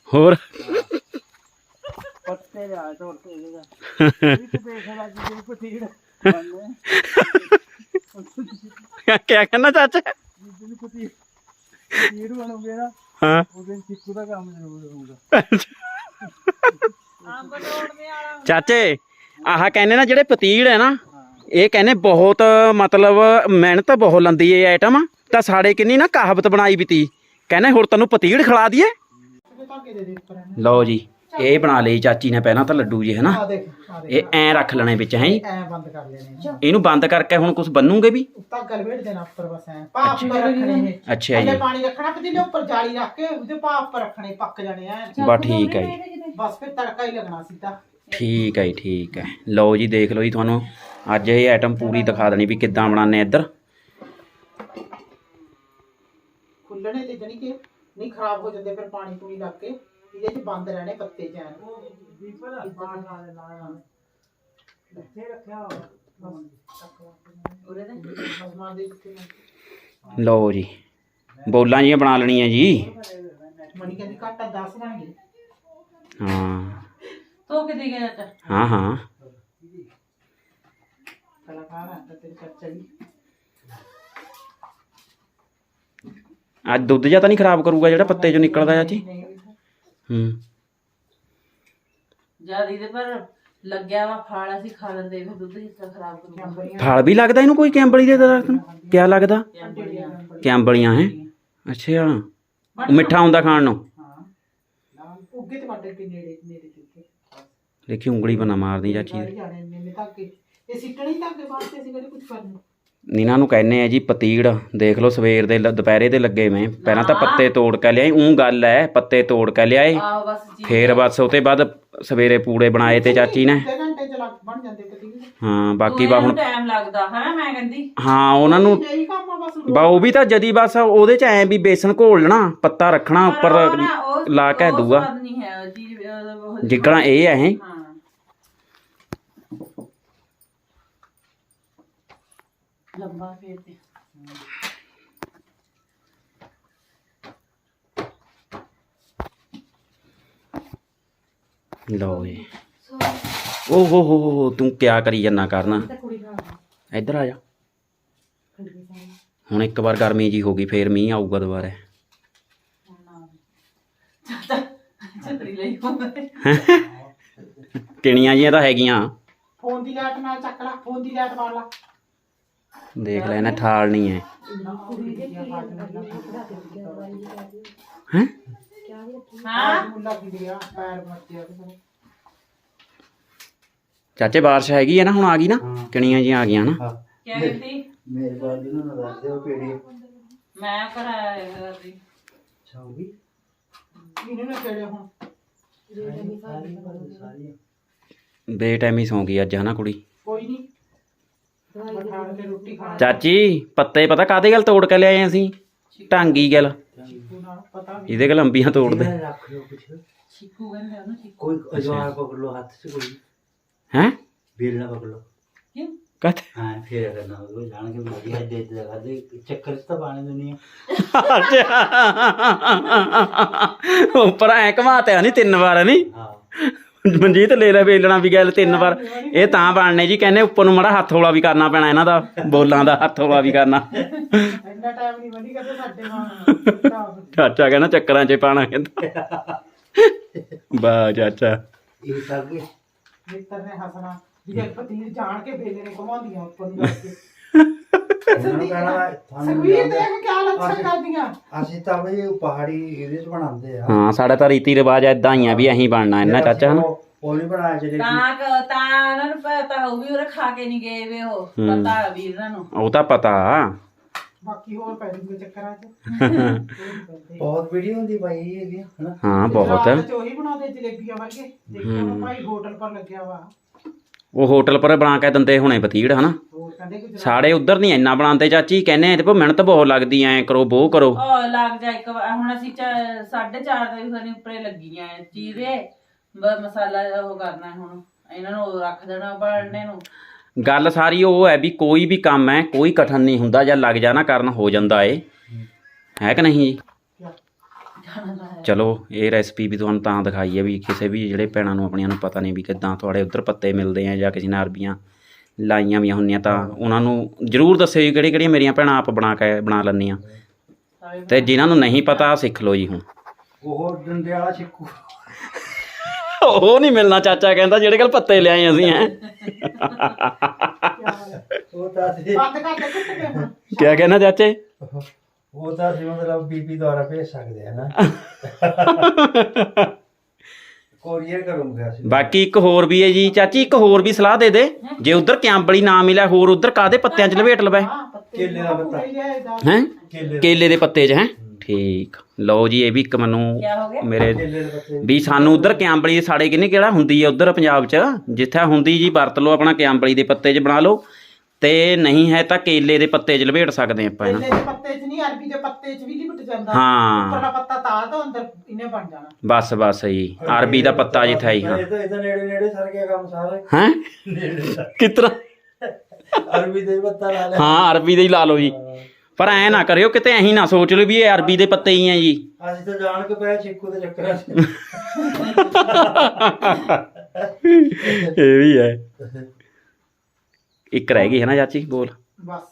ਹੋਰ? ਪੱਤੇ ਲਿਆ ਤੋੜਤੇ ਇਹਦਾ [laughs] ਇਹ ਤੇ ਦੇਖ ਲਾ ਜੀ ਪਤੀੜ ਬੰਨੇ ਕੀ ਕਹਿੰਦਾ ਚਾਚਾ? ਜਿੱਦਨ ਪਤੀ ਪਤੀੜ ਬਣੋਗੇ ਨਾ ਹਾਂ। ਉਹਦੇ ਚਿੱਕੂ ਦਾ ਕੰਮ ਜ਼ਰੂਰ ਹੋਊਗਾ। ਚਾਚੇ ਆਹ ਕਹਿੰਦੇ ਨਾ ਜਿਹੜੇ ਪਤੀੜ ਹੈ ਨਾ ਇਹ ਕਹਿੰਦੇ ਬਹੁਤ ਮਤਲਬ ਮਿਹਨਤ ਬਹੁਤ ਲੰਦੀ ਇਹ ਆਈਟਮ ਤਾਂ ਸਾਡੇ ਕਿੰਨੀ ਨਾ ਕਹਾਵਤ ਬਣਾਈ ਵੀ ਤੀ। ਕਹਿੰਦੇ ਹੁਣ ਤੈਨੂੰ ਪਤੀੜ ਖਿਲਾ ਦਈਏ। ਲਓ ਜੀ ਇਹ ਬਣਾ ਲਈ ਚਾਚੀ ਨੇ ਪਹਿਲਾਂ ਤਾਂ ਲੱਡੂ ਜੀ ਹਨਾ? ਇਹ ਐ ਰੱਖ ਲੈਣੇ ਵਿੱਚ ਹੈ ਐ ਬੰਦ ਕਰ ਲੈਣੇ ਇਹਨੂੰ ਬੰਦ ਕਰਕੇ ਹੁਣ ਕੁਝ ਬੰਨੂਗੇ ਵੀ? ਧਾਗਾ ਲਵੇਟ ਦੇਣਾ ਉੱਪਰ ਬਸ ਐ। ਭਾਪ ਪਰ ਰੱਖਣੇ ਨੇ। ਅੱਛਾ ਥੱਲੇ ਜੀ ਪਾਣੀ ਰੱਖਣਾ ਪਤੀਲੇ ਉੱਪਰ ਜਾਲੀ ਰੱਖ ਕੇ ਉਹਦੇ ਭਾਪ ਪਰ ਰੱਖਣੇ ਪੱਕ ਜਾਣੇ ਐ। ਬਸ ਠੀਕ ਹੈ ਜੀ। ਬਸ ਫਿਰ ਤੜਕਾ ਹੀ ਲੱਗਣਾ ਸੀ ਤਾਂ ਠੀਕ ਹੈ ਜੀ ਠੀਕ ਹੈ। ਲਓ ਜੀ ਦੇਖ ਲਓ ਜੀ ਤੁਹਾਨੂੰ। ਅੱਜ ਇਹ ਆਈਟਮ ਪੂਰੀ ਦਿਖਾ ਦੇਣੀ ਵੀ ਕਿੱਦਾਂ ਬਣਾਉਂਦੇ ਆ ਇੱਧਰ। ਖੁੱਲਣੇ ਤੇ ਜਣੀ ਕਿ ਨਹੀਂ ਖਰਾਬ ਹੋ ਜਾਂਦੇ ਫਿਰ ਪਾਣੀ ਪੂਣੀ ਲੱਗ ਕੇ ਇਹਦੇ ਚ ਬੰਦ ਰਹਿਣੇ ਪੱਤੇ ਚ ਐਨ ਇੱਥੇ ਰੱਖਿਆ ਹੋਇਆ ਉਹਦੇ ਨੇ ਬਸਮਾਨ ਦੇ ਕਿੱਥੇ ਨੇ। ਲਓ ਜੀ ਬੋਲਾਂ ਜੀਆਂ ਬਣਾ ਲੈਣੀਆਂ ਜੀ। ਮਣੀ ਕਹਿੰਦੀ ਘਾਟਾ 10 ਬਣ ਗਏ ਹਾਂ। ਤੋ ਕਿਤੇ ਗਿਆ ਹਾਂ ਹਾਂ। ਕਲਾਕਾਰ ਆ ਤਾਂ ਤੇਰੇ ਚਾਚਾ ਜੀ। ਅੱਜ ਦੁੱਧ ਜਾਂ ਤਾਂ ਨਹੀਂ ਖਰਾਬ ਕਰੂਗਾ ਜਿਹੜਾ ਪੱਤੇ ਚੋਂ ਨਿਕਲਦਾ ਚਾਚੀ ਹੂੰ। ਜਿਆਦੀ ਦੇ ਪਰ ਲੱਗਿਆ ਵਾ ਫਾਲ ਅਸੀਂ ਖਾ ਲੈਂਦੇ ਫਿਰ ਦੁੱਧ ਤਰ੍ਹਾਂ ਖਰਾਬ ਕਰੂਗਾ। ਫਲ ਵੀ ਲੱਗਦਾ ਇਹਨੂੰ ਕੋਈ ਕੈਂਬਲੀ ਦੇ ਦਰਖਤ ਨੂੰ? ਕਿਆ ਲੱਗਦਾ? ਕੈਂਬਲੀਆਂ। ਹੈ? ਅੱਛਾ। ਮਿੱਠਾ ਹੁੰਦਾ ਖਾਣ ਨੂੰ? ਹਾਂ। ਨਾਲ ਉੱਗੇ ਤੇ ਵੱਡੇ ਕੇ ਨੇੜੇ ਨੇੜੇ ਦੇਖੀ ਉਂਗਲੀ ਬਣਾ ਮਾਰਦੀ ਚਾਚੀ ਸਾਰੇ ਜਾਣੇ ਨੇ ਨੇ ਧਾਗੇ ਇਹ ਸਿੱਟਣੇ ਹੀ ਧਾਗੇ ਵਾਸਤੇ ਅਸੀਂ ਕਿਹੜੇ ਕੁਝ ਕਰਨਾ ਇਹਨਾਂ ਨੂੰ ਕਹਿੰਦੇ ਆ ਜੀ ਪਤੀੜ ਦੇਖ ਲਓ ਸਵੇਰ ਦੇ ਲ- ਦੁਪਹਿਰੇ ਦੇ ਲੱਗੇ ਮੈਂ। ਪਹਿਲਾਂ ਤਾਂ ਪੱਤੇ ਤੋੜ ਕੇ ਲਿਆਈ ਉਹ ਗੱਲ ਹੈ ਪੱਤੇ ਤੋੜ ਕੇ ਲਿਆਏ। ਆਹ ਬਸ ਜੀ। ਫੇਰ ਬਸ ਉਹ ਤੇ ਬਾਅਦ ਸਵੇਰੇ ਪੂੜੇ ਬਣਾਏ ਤੇ ਚਾਚੀ ਨੇ। ਅੱਧੇ ਘੰਟੇ ਚ ਲੱਗ ਬਣ ਜਾਂਦੇ ਪਤੀਲੇ ਹਾਂ ਬਾਕੀ ਬਾ ਹੁਣ ਟਾਈਮ ਲੱਗਦਾ ਹੈ ਮੈਂ ਕਹਿੰਦੀ। ਹਾਂ ਉਹਨਾਂ ਨੂੰ ਇਹੀ ਕੰਮ ਆ ਬਸ ਬਾ ਉਹ ਵੀ ਤਾਂ ਜਦੀ ਬਸ ਉਹਦੇ ਚ ਐ ਵੀ ਬੇਸਨ ਘੋਲ ਲੈਣਾ ਪੱਤਾ ਰੱਖਣਾ ਪਰ ਉਹ ਉੱਪਰ ਨਾ, ਉਹ- ਲਾ ਕੇ ਉਹ ਦੂਆ। ਸਵਾਦ ਨਹੀਂ ਹੈ ਉਹ ਚੀਜ਼ ਅਹ, ਉਹ- ਜਿੱਕਣਾ ਇਹ ਹਾਂ। ਲੰਬਾ ਫੇਰ ਤੇ। ਲਓ ਜੀ। ਓ ਹੋ ਹੋ ਹੋ ਤੂੰ ਕਿਆ ਕਰੀ ਜੰਨਾ ਕਰਨਾ? ਇੱਧਰ ਆ ਜਾ। ਹੁਣ ਇੱਕ ਵਾਰ ਗਰਮੀ ਜੀ ਹੋ ਗਈ ਫੇਰ ਮੀਂਹ ਆਊਗਾ ਦੁਬਾਰਾ। ਛਤਰੀ ਲਈ ਹੋਵੇ। ਟਿਣੀਆਂ ਜੀਆਂ ਤਾਂ ਹੈਗੀਆਂ? ਫੋਨ ਦੀ ਲਾਈਟ ਨਾਲ ਚੱਕ ਲੈ ਫੋਨ ਦੀ ਲਾਈਟ ਮਾਰ ਲਾ। ਦੇਖ ਕੀ ਗਿਆ ਪੈਰ ਮੱਚਿਆ ਚਾਚੇ ਬਾਰਿਸ਼ ਹੈਗੀ ਹੈ ਨਾ ਹੁਣ ਆ ਗਈ ਨਾ? ਟਿਣੀਆਂ ਜੀਆਂ ਆ ਗਈਆਂ ਨਾ। ਕੀ ਕਹਿੰਦੀ? ਮੇਰੇ ਬਾਦ ਨੂੰ ਦੱਸ ਦਿਓ ਕਿਹੜੀ ਮੈਂ ਕਰਾਇਆ ਕਰਦੀ ਚਾਹੂਗੀ ਇਹਨੂੰ ਨਾ ਕਿਹੜੇ ਹੁਣ। ਬੇਟਾਈਮੀ ਸੌਂ ਗਈ ਅੱਜ ਹਨਾ ਕੁੜੀ? ਕੋਈ ਨਹੀਂ ਚਾਚੀ ਪੱਤੇ ਪਤਾ ਕਾਦੇ ਗੱਲ ਤੋੜ ਕੇ ਲਿਆਏ ਅਸੀਂ? ਢਾਂਗੀ ਗੱਲ। ਇਹਦੇ ਗੱਲ ਅੰਬੀਆਂ ਤੋੜਦੇ। ਰੱਖ ਲਓ ਕੁਛ? ਚੀਕੂ ਕਹਿੰਦੇ ਉਹਨੂੰ ਚੀਕੂ। ਕੋਈ ਅਜਵਾਰ ਪਕੜ ਲਓ ਹੱਥ 'ਚ ਕੋਈ। ਹੈ? ਬੇਲਣਾ ਪਕੜ ਲਓ। ਕਿਉਂ? ਕਦ ਹਾਂ ਫੇਰ ਕਰਨਾ ਉਹ ਜਾਣ ਕੇ ਮਰੀ ਹੈ ਦੇ ਦੇ ਚੱਕਰ 'ਚ ਤਾਂ ਪਾਣੇ ਦੁਨੀਆ ਉੱਪਰ ਐ ਘਮਾਤੇ ਨਹੀਂ ਤਿੰਨ ਵਾਰ ਨਹੀਂ ਹਾਂ। ਮਨਜੀਤ ਲੈ ਲੈ ਵੇਲਣਾ ਵੀ ਗੱਲ ਤਿੰਨ ਵਾਰ। ਇਹ ਤਾਂ ਬਣਨੇ ਜੀ ਕਹਿੰਦੇ ਉੱਪਰ ਨੂੰ ਮੜਾ ਹੱਥ ਹੌਲਾ ਵੀ ਕਰਨਾ ਪੈਣਾ ਇਹਨਾਂ ਦਾ ਬੋਲਾਂ ਦਾ ਹੱਥ ਹੌਲਾ ਵੀ ਕਰਨਾ। ਇੰਨਾ ਟਾਈਮ ਨਹੀਂ ਬਣੀ ਕਦੇ ਸਾਡੇ ਮਾਂ [laughs] ਚਾਚਾ ਕਹਿੰਦਾ ਚੱਕਰਾਂ 'ਚ ਪਾਣਾ ਕਹਿੰਦਾ। ਵਾਹ ਚਾਚਾ। ਇਹ ਸਭ ਮਿੱਤਰ ਨੇ ਹੱਸਣਾ। ਇਹ ਪਤੀਰ ਜਾਣ ਕੇ ਬੇਲੇ ਨੇ ਘਮਾਉਂਦੀਆਂ ਉੱਪਰ ਨੂੰ ਉਹਨਾਂ ਨੂੰ ਕਹਿਣਾ ਤੁਹਾਨੂੰ ਸੁਖਵੀਰ ਯਾਦ ਹੈ? ਦੇਖ ਕਿਆ ਲੱਛਣ ਕਰਦੀਆਂ? ਅਸੀਂ ਤਾਂ ਬਈ ਉਹ ਪਹਾੜੀ ਇਹਦੇ 'ਚ ਬਣਾਉਂਦੇ ਆ। ਹਾਂ ਸਾਡਾ ਤਾਂ ਰੀਤੀ ਰਿਵਾਜ ਐਦਾਂ ਹੀ ਆ ਵੀ ਅਸੀਂ ਬਣਨਾ ਇਹਨਾਂ ਚਾਚਾ ਹਨਾ। ਉਹ- ਉਹ ਨਹੀਂ ਬਣਾਇਆ ਜਿਹੜੇ ਤਾਂ ਕ- ਤਾਂ ਉਹਨਾਂ ਨੂੰ ਪਤਾ ਹੋਊ ਵੀ ਉਹ ਖਾ ਕੇ ਨਹੀਂ ਗਏ ਵੇ ਉਹ ਹੂੰ। ਪਤਾ ਵੀਰ ਇਹਨਾਂ ਨੂੰ। ਉਹ ਤਾਂ ਪਤਾ। ਬਾਕੀ ਹੋਰ ਪੈ ਜੂਗੇ ਚੱਕਰਾਂ 'ਚ। [laughs] ਬਹੁਤ ਵੀਡੀਓ ਹੁੰਦੀ ਭਾਈ ਇਹਦੀ ਹਨਾ? ਹਾਂ ਬਹੁਤ। ਰਾਤ 'ਚ ਉਹੀ ਬਣਾਉਂਦੇ ਜਲੇਬੀਆਂ ਵਰਗੇ। ਦੇਖੋ ਨਾ ਭਾਈ ਹੋਟਲ ਪਰ ਲੱਗਿਆ ਵਾ। ਉਹ ਹੋਟਲ ਪਰ ਬਣਾ ਕੇ ਦਿੰਦੇ ਹੁਣੇ ਪਤੀੜ ਹਨਾ? ਸਾਡੇ ਉਧਰ ਨਹੀਂ ਇੰਨਾ ਬਣਾਉਂਦੇ ਚਾਚੀ ਕਹਿੰਦੇ ਇਹਦੇ ਪਰ ਮਿਹਨਤ ਬਹੁਤ ਲੱਗਦੀ ਐ ਕਰੋ ਬੋ ਕਰੋ। ਉਹ ਲੱਗ ਜਾ ਇੱਕ ਵਾਰ ਹੁਣ ਅਸੀਂ 4:30 ਵਜੇ ਖਣੀ ਉੱਪਰੇ ਲੱਗੀਆਂ ਐ ਚੀਰੇ ਬ- ਮਸਾਲਾ ਉਹ ਕਰਨਾ ਹੁਣ ਇਹਨਾਂ ਨੂੰ ਉਹ ਰੱਖ ਦੇਣਾ ਬਣਨੇ ਨੂੰ। ਗੱਲ ਸਾਰੀ ਉਹ ਹੈ ਵੀ ਕੋਈ ਵੀ ਕੰਮ ਹੈ ਕੋਈ ਕਠਨ ਨਹੀਂ ਹੁੰਦਾ ਜਾਂ ਲੱਗ ਜਾਣਾ ਕਰਨ ਹੋ ਜਾਂਦਾ ਏ। ਹੈ ਕਿ ਨਹੀਂ ਜੀ? ਚਲੋ ਇਹ ਰੈਸਪੀ ਵੀ ਤੁਹਾਨੂੰ ਤਾਂ ਦਿਖਾਈ ਹੈ ਵੀ ਕਿਸੇ ਵੀ ਜਿਹੜੇ ਭੈਣਾਂ ਨੂੰ ਆਪਣੀਆਂ ਨੂੰ ਪਤਾ ਨਹੀਂ ਵੀ ਕਿੱਦਾਂ ਤੁਹਾਡੇ ਉੱਧਰ ਪੱਤੇ ਮਿਲਦੇ ਆ ਜਾਂ ਕਿਸੇ ਨੇ ਅਰਬੀਆਂ ਲਾਈਆਂ ਵੀ ਹੁੰਦੀਆਂ ਤਾਂ ਉਹਨਾਂ ਨੂੰ ਜਰੂਰ ਦੱਸਿਓ ਜੀ ਕਿਹੜੀ ਕਿਹੜੀਆਂ ਮੇਰੀਆਂ ਭੈਣਾਂ ਆਪ ਬਣਾ ਕੇ ਬਣਾ ਲੈਂਦੀਆਂ। ਤੇ ਜਿਨ੍ਹਾਂ ਨੂੰ ਨਹੀਂ ਪਤਾ ਸਿੱਖ ਲਓ ਜੀ ਹੁਣ। ਉਹ ਡੰਡੇ ਵਾਲਾ ਛਿੱਕੂ। ਉਹ ਨਹੀਂ ਮਿਲਣਾ ਚਾਚਾ ਕਹਿੰਦਾ ਜਿਹੜੇ ਕੱਲ ਪੱਤੇ ਲਿਆਏ ਅਸੀਂ ਹੈ। ਉਹ ਤਾਂ ਸੀ ਕੇ ਕਹਿਣਾ ਚਾਚੇ? ਉਹ ਤਾਂ ਸੀ ਮਤਲਬ ਬੀਬੀ ਦੁਆਰਾ ਭੇਜ ਸਕਦੇ ਆ ਨਾ। [laughs] ਕੋਰੀਅਰ ਕਰੂੰਗਾ ਅਸੀਂ। ਬਾਕੀ ਇੱਕ ਹੋਰ ਵੀ ਹੈ ਜੀ ਚਾਚੀ ਇੱਕ ਹੋਰ ਵੀ ਸਲਾਹ ਦੇ ਦੇ। ਜੇ ਉਧਰ ਕਿਆਂਬਲੀ ਨਾ ਮਿਲਿਆ ਹੋਰ ਉਧਰ ਕਾਦੇ ਪੱਤਿਆਂ 'ਚ ਲਪੇਟ ਲਵੇ? ਕੇਲੇ ਦਾ ਪੱਤਾ। ਹੈ? ਕੇਲੇ ਕੇਲੇ ਦੇ ਪੱਤੇ 'ਚ ਹੈ? ਠੀਕ। ਲਓ ਜੀ ਇਹ ਵੀ ਇੱਕ ਮੈਨੂੰ ਮੇਰੇ ਕੇਲੇ ਦੇ ਪੱਤੇ ਵੀ ਸਾਨੂੰ ਉਧਰ ਕਿਆਂਬਲੀ ਦੇ ਸਾੜੇ ਕਿੰਨੇ ਕਿਹੜਾ ਹੁੰਦੀ ਹੈ ਉਧਰ ਪੰਜਾਬ 'ਚ? ਜਿੱਥੇ ਹੁੰਦੀ ਜੀ ਵਰਤ ਲਓ ਆਪਣਾ ਕਿਆਂਬਲੀ ਦੇ ਪੱਤੇ 'ਚ ਬਣਾ ਲਓ। ਤੇ ਨਹੀਂ ਹੈ ਤਾਂ ਕੇਲੇ ਦੇ ਪੱਤੇ 'ਚ ਲਪੇਟ ਸਕਦੇ ਆਪਾਂ ਕੇਲੇ ਇਹਨਾਂ ਦੇ ਪੱਤੇ 'ਚ ਨਹੀਂ ਅਰਬੀ ਦੇ ਪੱਤੇ 'ਚ ਵੀ ਲਿਪਟ ਜਾਂਦਾ। ਹਾਂ। ਉੱਪਰਲਾ ਪੱਤਾ ਤਾਂ ਤਾਂ ਅੰਦਰ ਇਹਨੇ ਬਣ ਜਾਣਾ। ਬਸ ਬਸ ਜੀ ਅਰਬੀ ਦਾ ਪੱਤਾ ਜਿੱਥੇ ਹੀ ਹਾਂ ਇਹ ਤਾਂ ਇਹ ਤਾਂ ਨੇੜੇ ਨੇੜੇ ਸਰ ਗਿਆ ਕੰਮ ਸਾਰਾ। ਹੈ? ਨੇੜੇ ਸਰ। ਕਿਤਰਾ? ਅਰਬੀ ਦੇ ਪੱਤਾ ਲਾ ਲੈ ਹਾਂ ਅਰਬੀ ਦੇ ਹੀ ਲਾ ਲਓ ਜੀ। ਪਰ ਐ ਨਾ ਕਰਿਓ ਕਿਤੇ ਐਂ ਨਾ ਸੋਚ ਲਿਓ ਵੀ ਇਹ ਅਰਬੀ ਦੇ ਪੱਤੇ ਹੀ ਆ ਜੀ। ਅਸੀਂ ਤਾਂ ਜਾਣ ਕੇ ਪਿਆ ਛਿੱਕੂ ਦੇ ਚੱਕਰਾਂ 'ਚ। [laughs] ਇਹ ਵੀ ਹੈ। [laughs] ਇੱਕ ਰਹਿ ਗਈ ਹੈ ਨਾ ਚਾਚੀ ਬੋਲ। ਬਸ।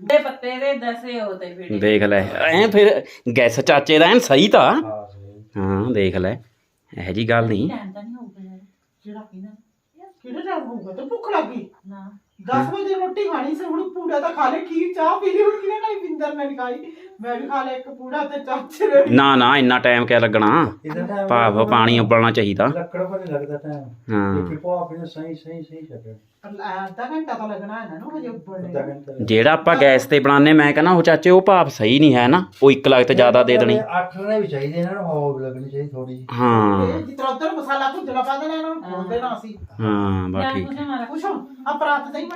ਦੇ ਪੱਤੇ ਦੇ ਦਸੇ ਹੋਤੇ ਫਿਰ ਦੇਖ ਲੈ ਐ ਫਿਰ ਗੈਸ ਚਾਚੇ ਦਾ ਐਨ ਸਹੀ ਤਾਂ। ਹਾਂ ਸਹੀ। ਹਾਂ ਦੇਖ ਲੈ ਇਹੋ ਜੀ ਗੱਲ ਨਹੀਂ। ਟਾਈਮ ਤਾਂ ਨਹੀਂ ਹੋਊਗਾ ਯਾਰ ਜਿਹੜਾ ਪੀਣਾ ਕਿਹੜਾ ਟਾਈਮ ਹੋਊਗਾ? ਤੇ ਭੁੱਖ ਲੱਗੀ ਨਾ। 10 ਵਜੇ ਰੋਟੀ ਖਾਣੀ ਸੀ ਹੁਣ ਪੂੜਾ ਤਾਂ ਖਾ ਲੈ ਕੀ ਚਾਹ ਪੀ ਲਈ ਹੁਣ ਕਿਹਨੇ ਖਾਈ? ਬਿੰਦਰ ਨੇ ਨੀ ਖਾਈ। ਮੈਂ ਵੀ ਖਾ ਲਿਆ ਇੱਕ ਪੂੜਾ ਤੇ ਚਾਚੇ ਨੇ ਵੀ। ਨਾ ਨਾ ਇੰਨਾ ਟਾਈਮ ਕਿਆ ਲੱਗਣਾ? ਇਹਦਾ ਟਾਈਮ ਭਾਵ ਪਾਣੀ ਉਬਲਣਾ ਚਾਹੀਦਾ। ਲੱਕੜ ਪਰ ਲੱਗਦਾ ਟਾਈਮ। ਹਾਂ। ਕਿ ਭਾਪ ਨੇ ਸਹੀ ਸਹੀ ਸਹੀ ਛੱਡਿਆ ਅੱਧਾ ਘੰਟਾ ਤਾਂ ਲੱਗਣਾ ਇਹਨਾਂ ਨੂੰ ਹਜੇ ਅੱਧਾ ਉੱਬਲਣੇ ਘੰਟਾ। ਜਿਹੜਾ ਆਪਾਂ ਗੈਸ ਤੇ ਬਣਾਉਂਦੇ ਮੈਂ ਕਹਿੰਦਾ ਉਹ ਚਾਚੇ ਉਹ ਭਾਪ ਸਹੀ ਨਹੀਂ ਹੈ ਨਾ ਉਹ ਇੱਕ ਲੱਗ ਤੇ ਜ਼ਿਆਦਾ ਦੇ ਦੇਣੀ। ਅੱਠ ਨੇ ਵੀ ਚਾਹੀਦੇ ਇਹਨਾਂ ਨੂੰ ਹਵਾ ਵੀ ਲੱਗਣੀ ਚਾਹੀਦੀ ਥੋੜੀ ਜਿਹੀ। ਹਾਂ। ਜਿਸ ਤਰ੍ਹਾਂ ਉੱਧਰ ਮਸਾਲਾ ਭੁੱਜਣਾ ਪਾ ਦੇਣਾ ਇਹਨਾਂ ਨੂੰ ਖੋਲ ਦੇਣਾ ਸੀ ਹਾਂ ਬਸ ਯਾਰ ਠੀਕ। ਪੁੱਛੋ ਆ ਪਰਾਤ ਸਹੀ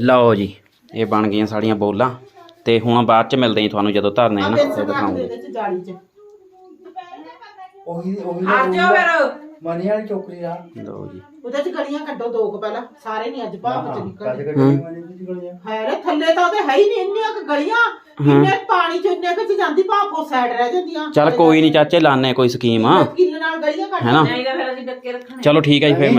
ਲਓ ਜੀ ਇਹ ਬਣ ਗਈਆਂ ਸਾਡੀਆਂ ਬੋਲਾਂ। ਤੇ ਹੁਣ ਬਾਅਦ ਚ ਮਿਲਦੇ ਹਾਂ ਤੁਹਾਨੂੰ ਜਦੋਂ ਧਰਨੇ ਆ ਨਾ ਬੇਸਣ ਤੇ ਰੱਖ ਦੇ ਦਿਖਾਉਂਗੇ। ਇਹਦੇ ਚ ਜਾਲੀ ਚ। ਉਹੀ ਉਹੀ ਆ ਜਾਓ ਫਿਰ। ਮਨੀ ਵਾਲੀ ਟੋਕਰੀ ਆ। ਲਓ ਜੀ। ਉਹਦੇ ਚ ਗਲੀਆਂ ਕੱਢੋ ਦੋ ਕੁ ਪਹਿਲਾਂ। ਸਾਰੇ ਨਹੀਂ ਅੱਜ ਭਾਪ ਚ ਕੱਢ ਨਿਕਲਦੇ। ਹੈ। ਰੇ ਥੱਲੇ ਤਾਂ ਉਹਦੇ ਹੈ ਹੀ ਨਹੀਂ ਇੰਨੀਆਂ ਕੁ ਗਲੀਆਂ। ਇੰਨੇ ਪਾਣੀ ਚ ਇੰਨੇ ਕੁ ਚ ਜਾਂਦੀ ਭਾਪ ਉਹ ਸਾਈਡ ਰਹਿ ਜਾਂਦੀਆਂ। ਚੱਲ ਕੋਈ ਨਹੀਂ ਚਾਚੇ ਲਾਣੇ ਕੋਈ ਸਕੀਮ ਆ ਕਿੱਲੇ ਨਾਲ ਗਲੀਆਂ ਕੱਢ ਹੈਨਾ ਨਹੀਂ ਤਾਂ ਫਿਰ ਅਸੀਂ ਡੱਕੇ ਰੱਖਣੇ। ਚਲੋ ਠੀਕ ਹੈ ਜੀ ਫਿਰ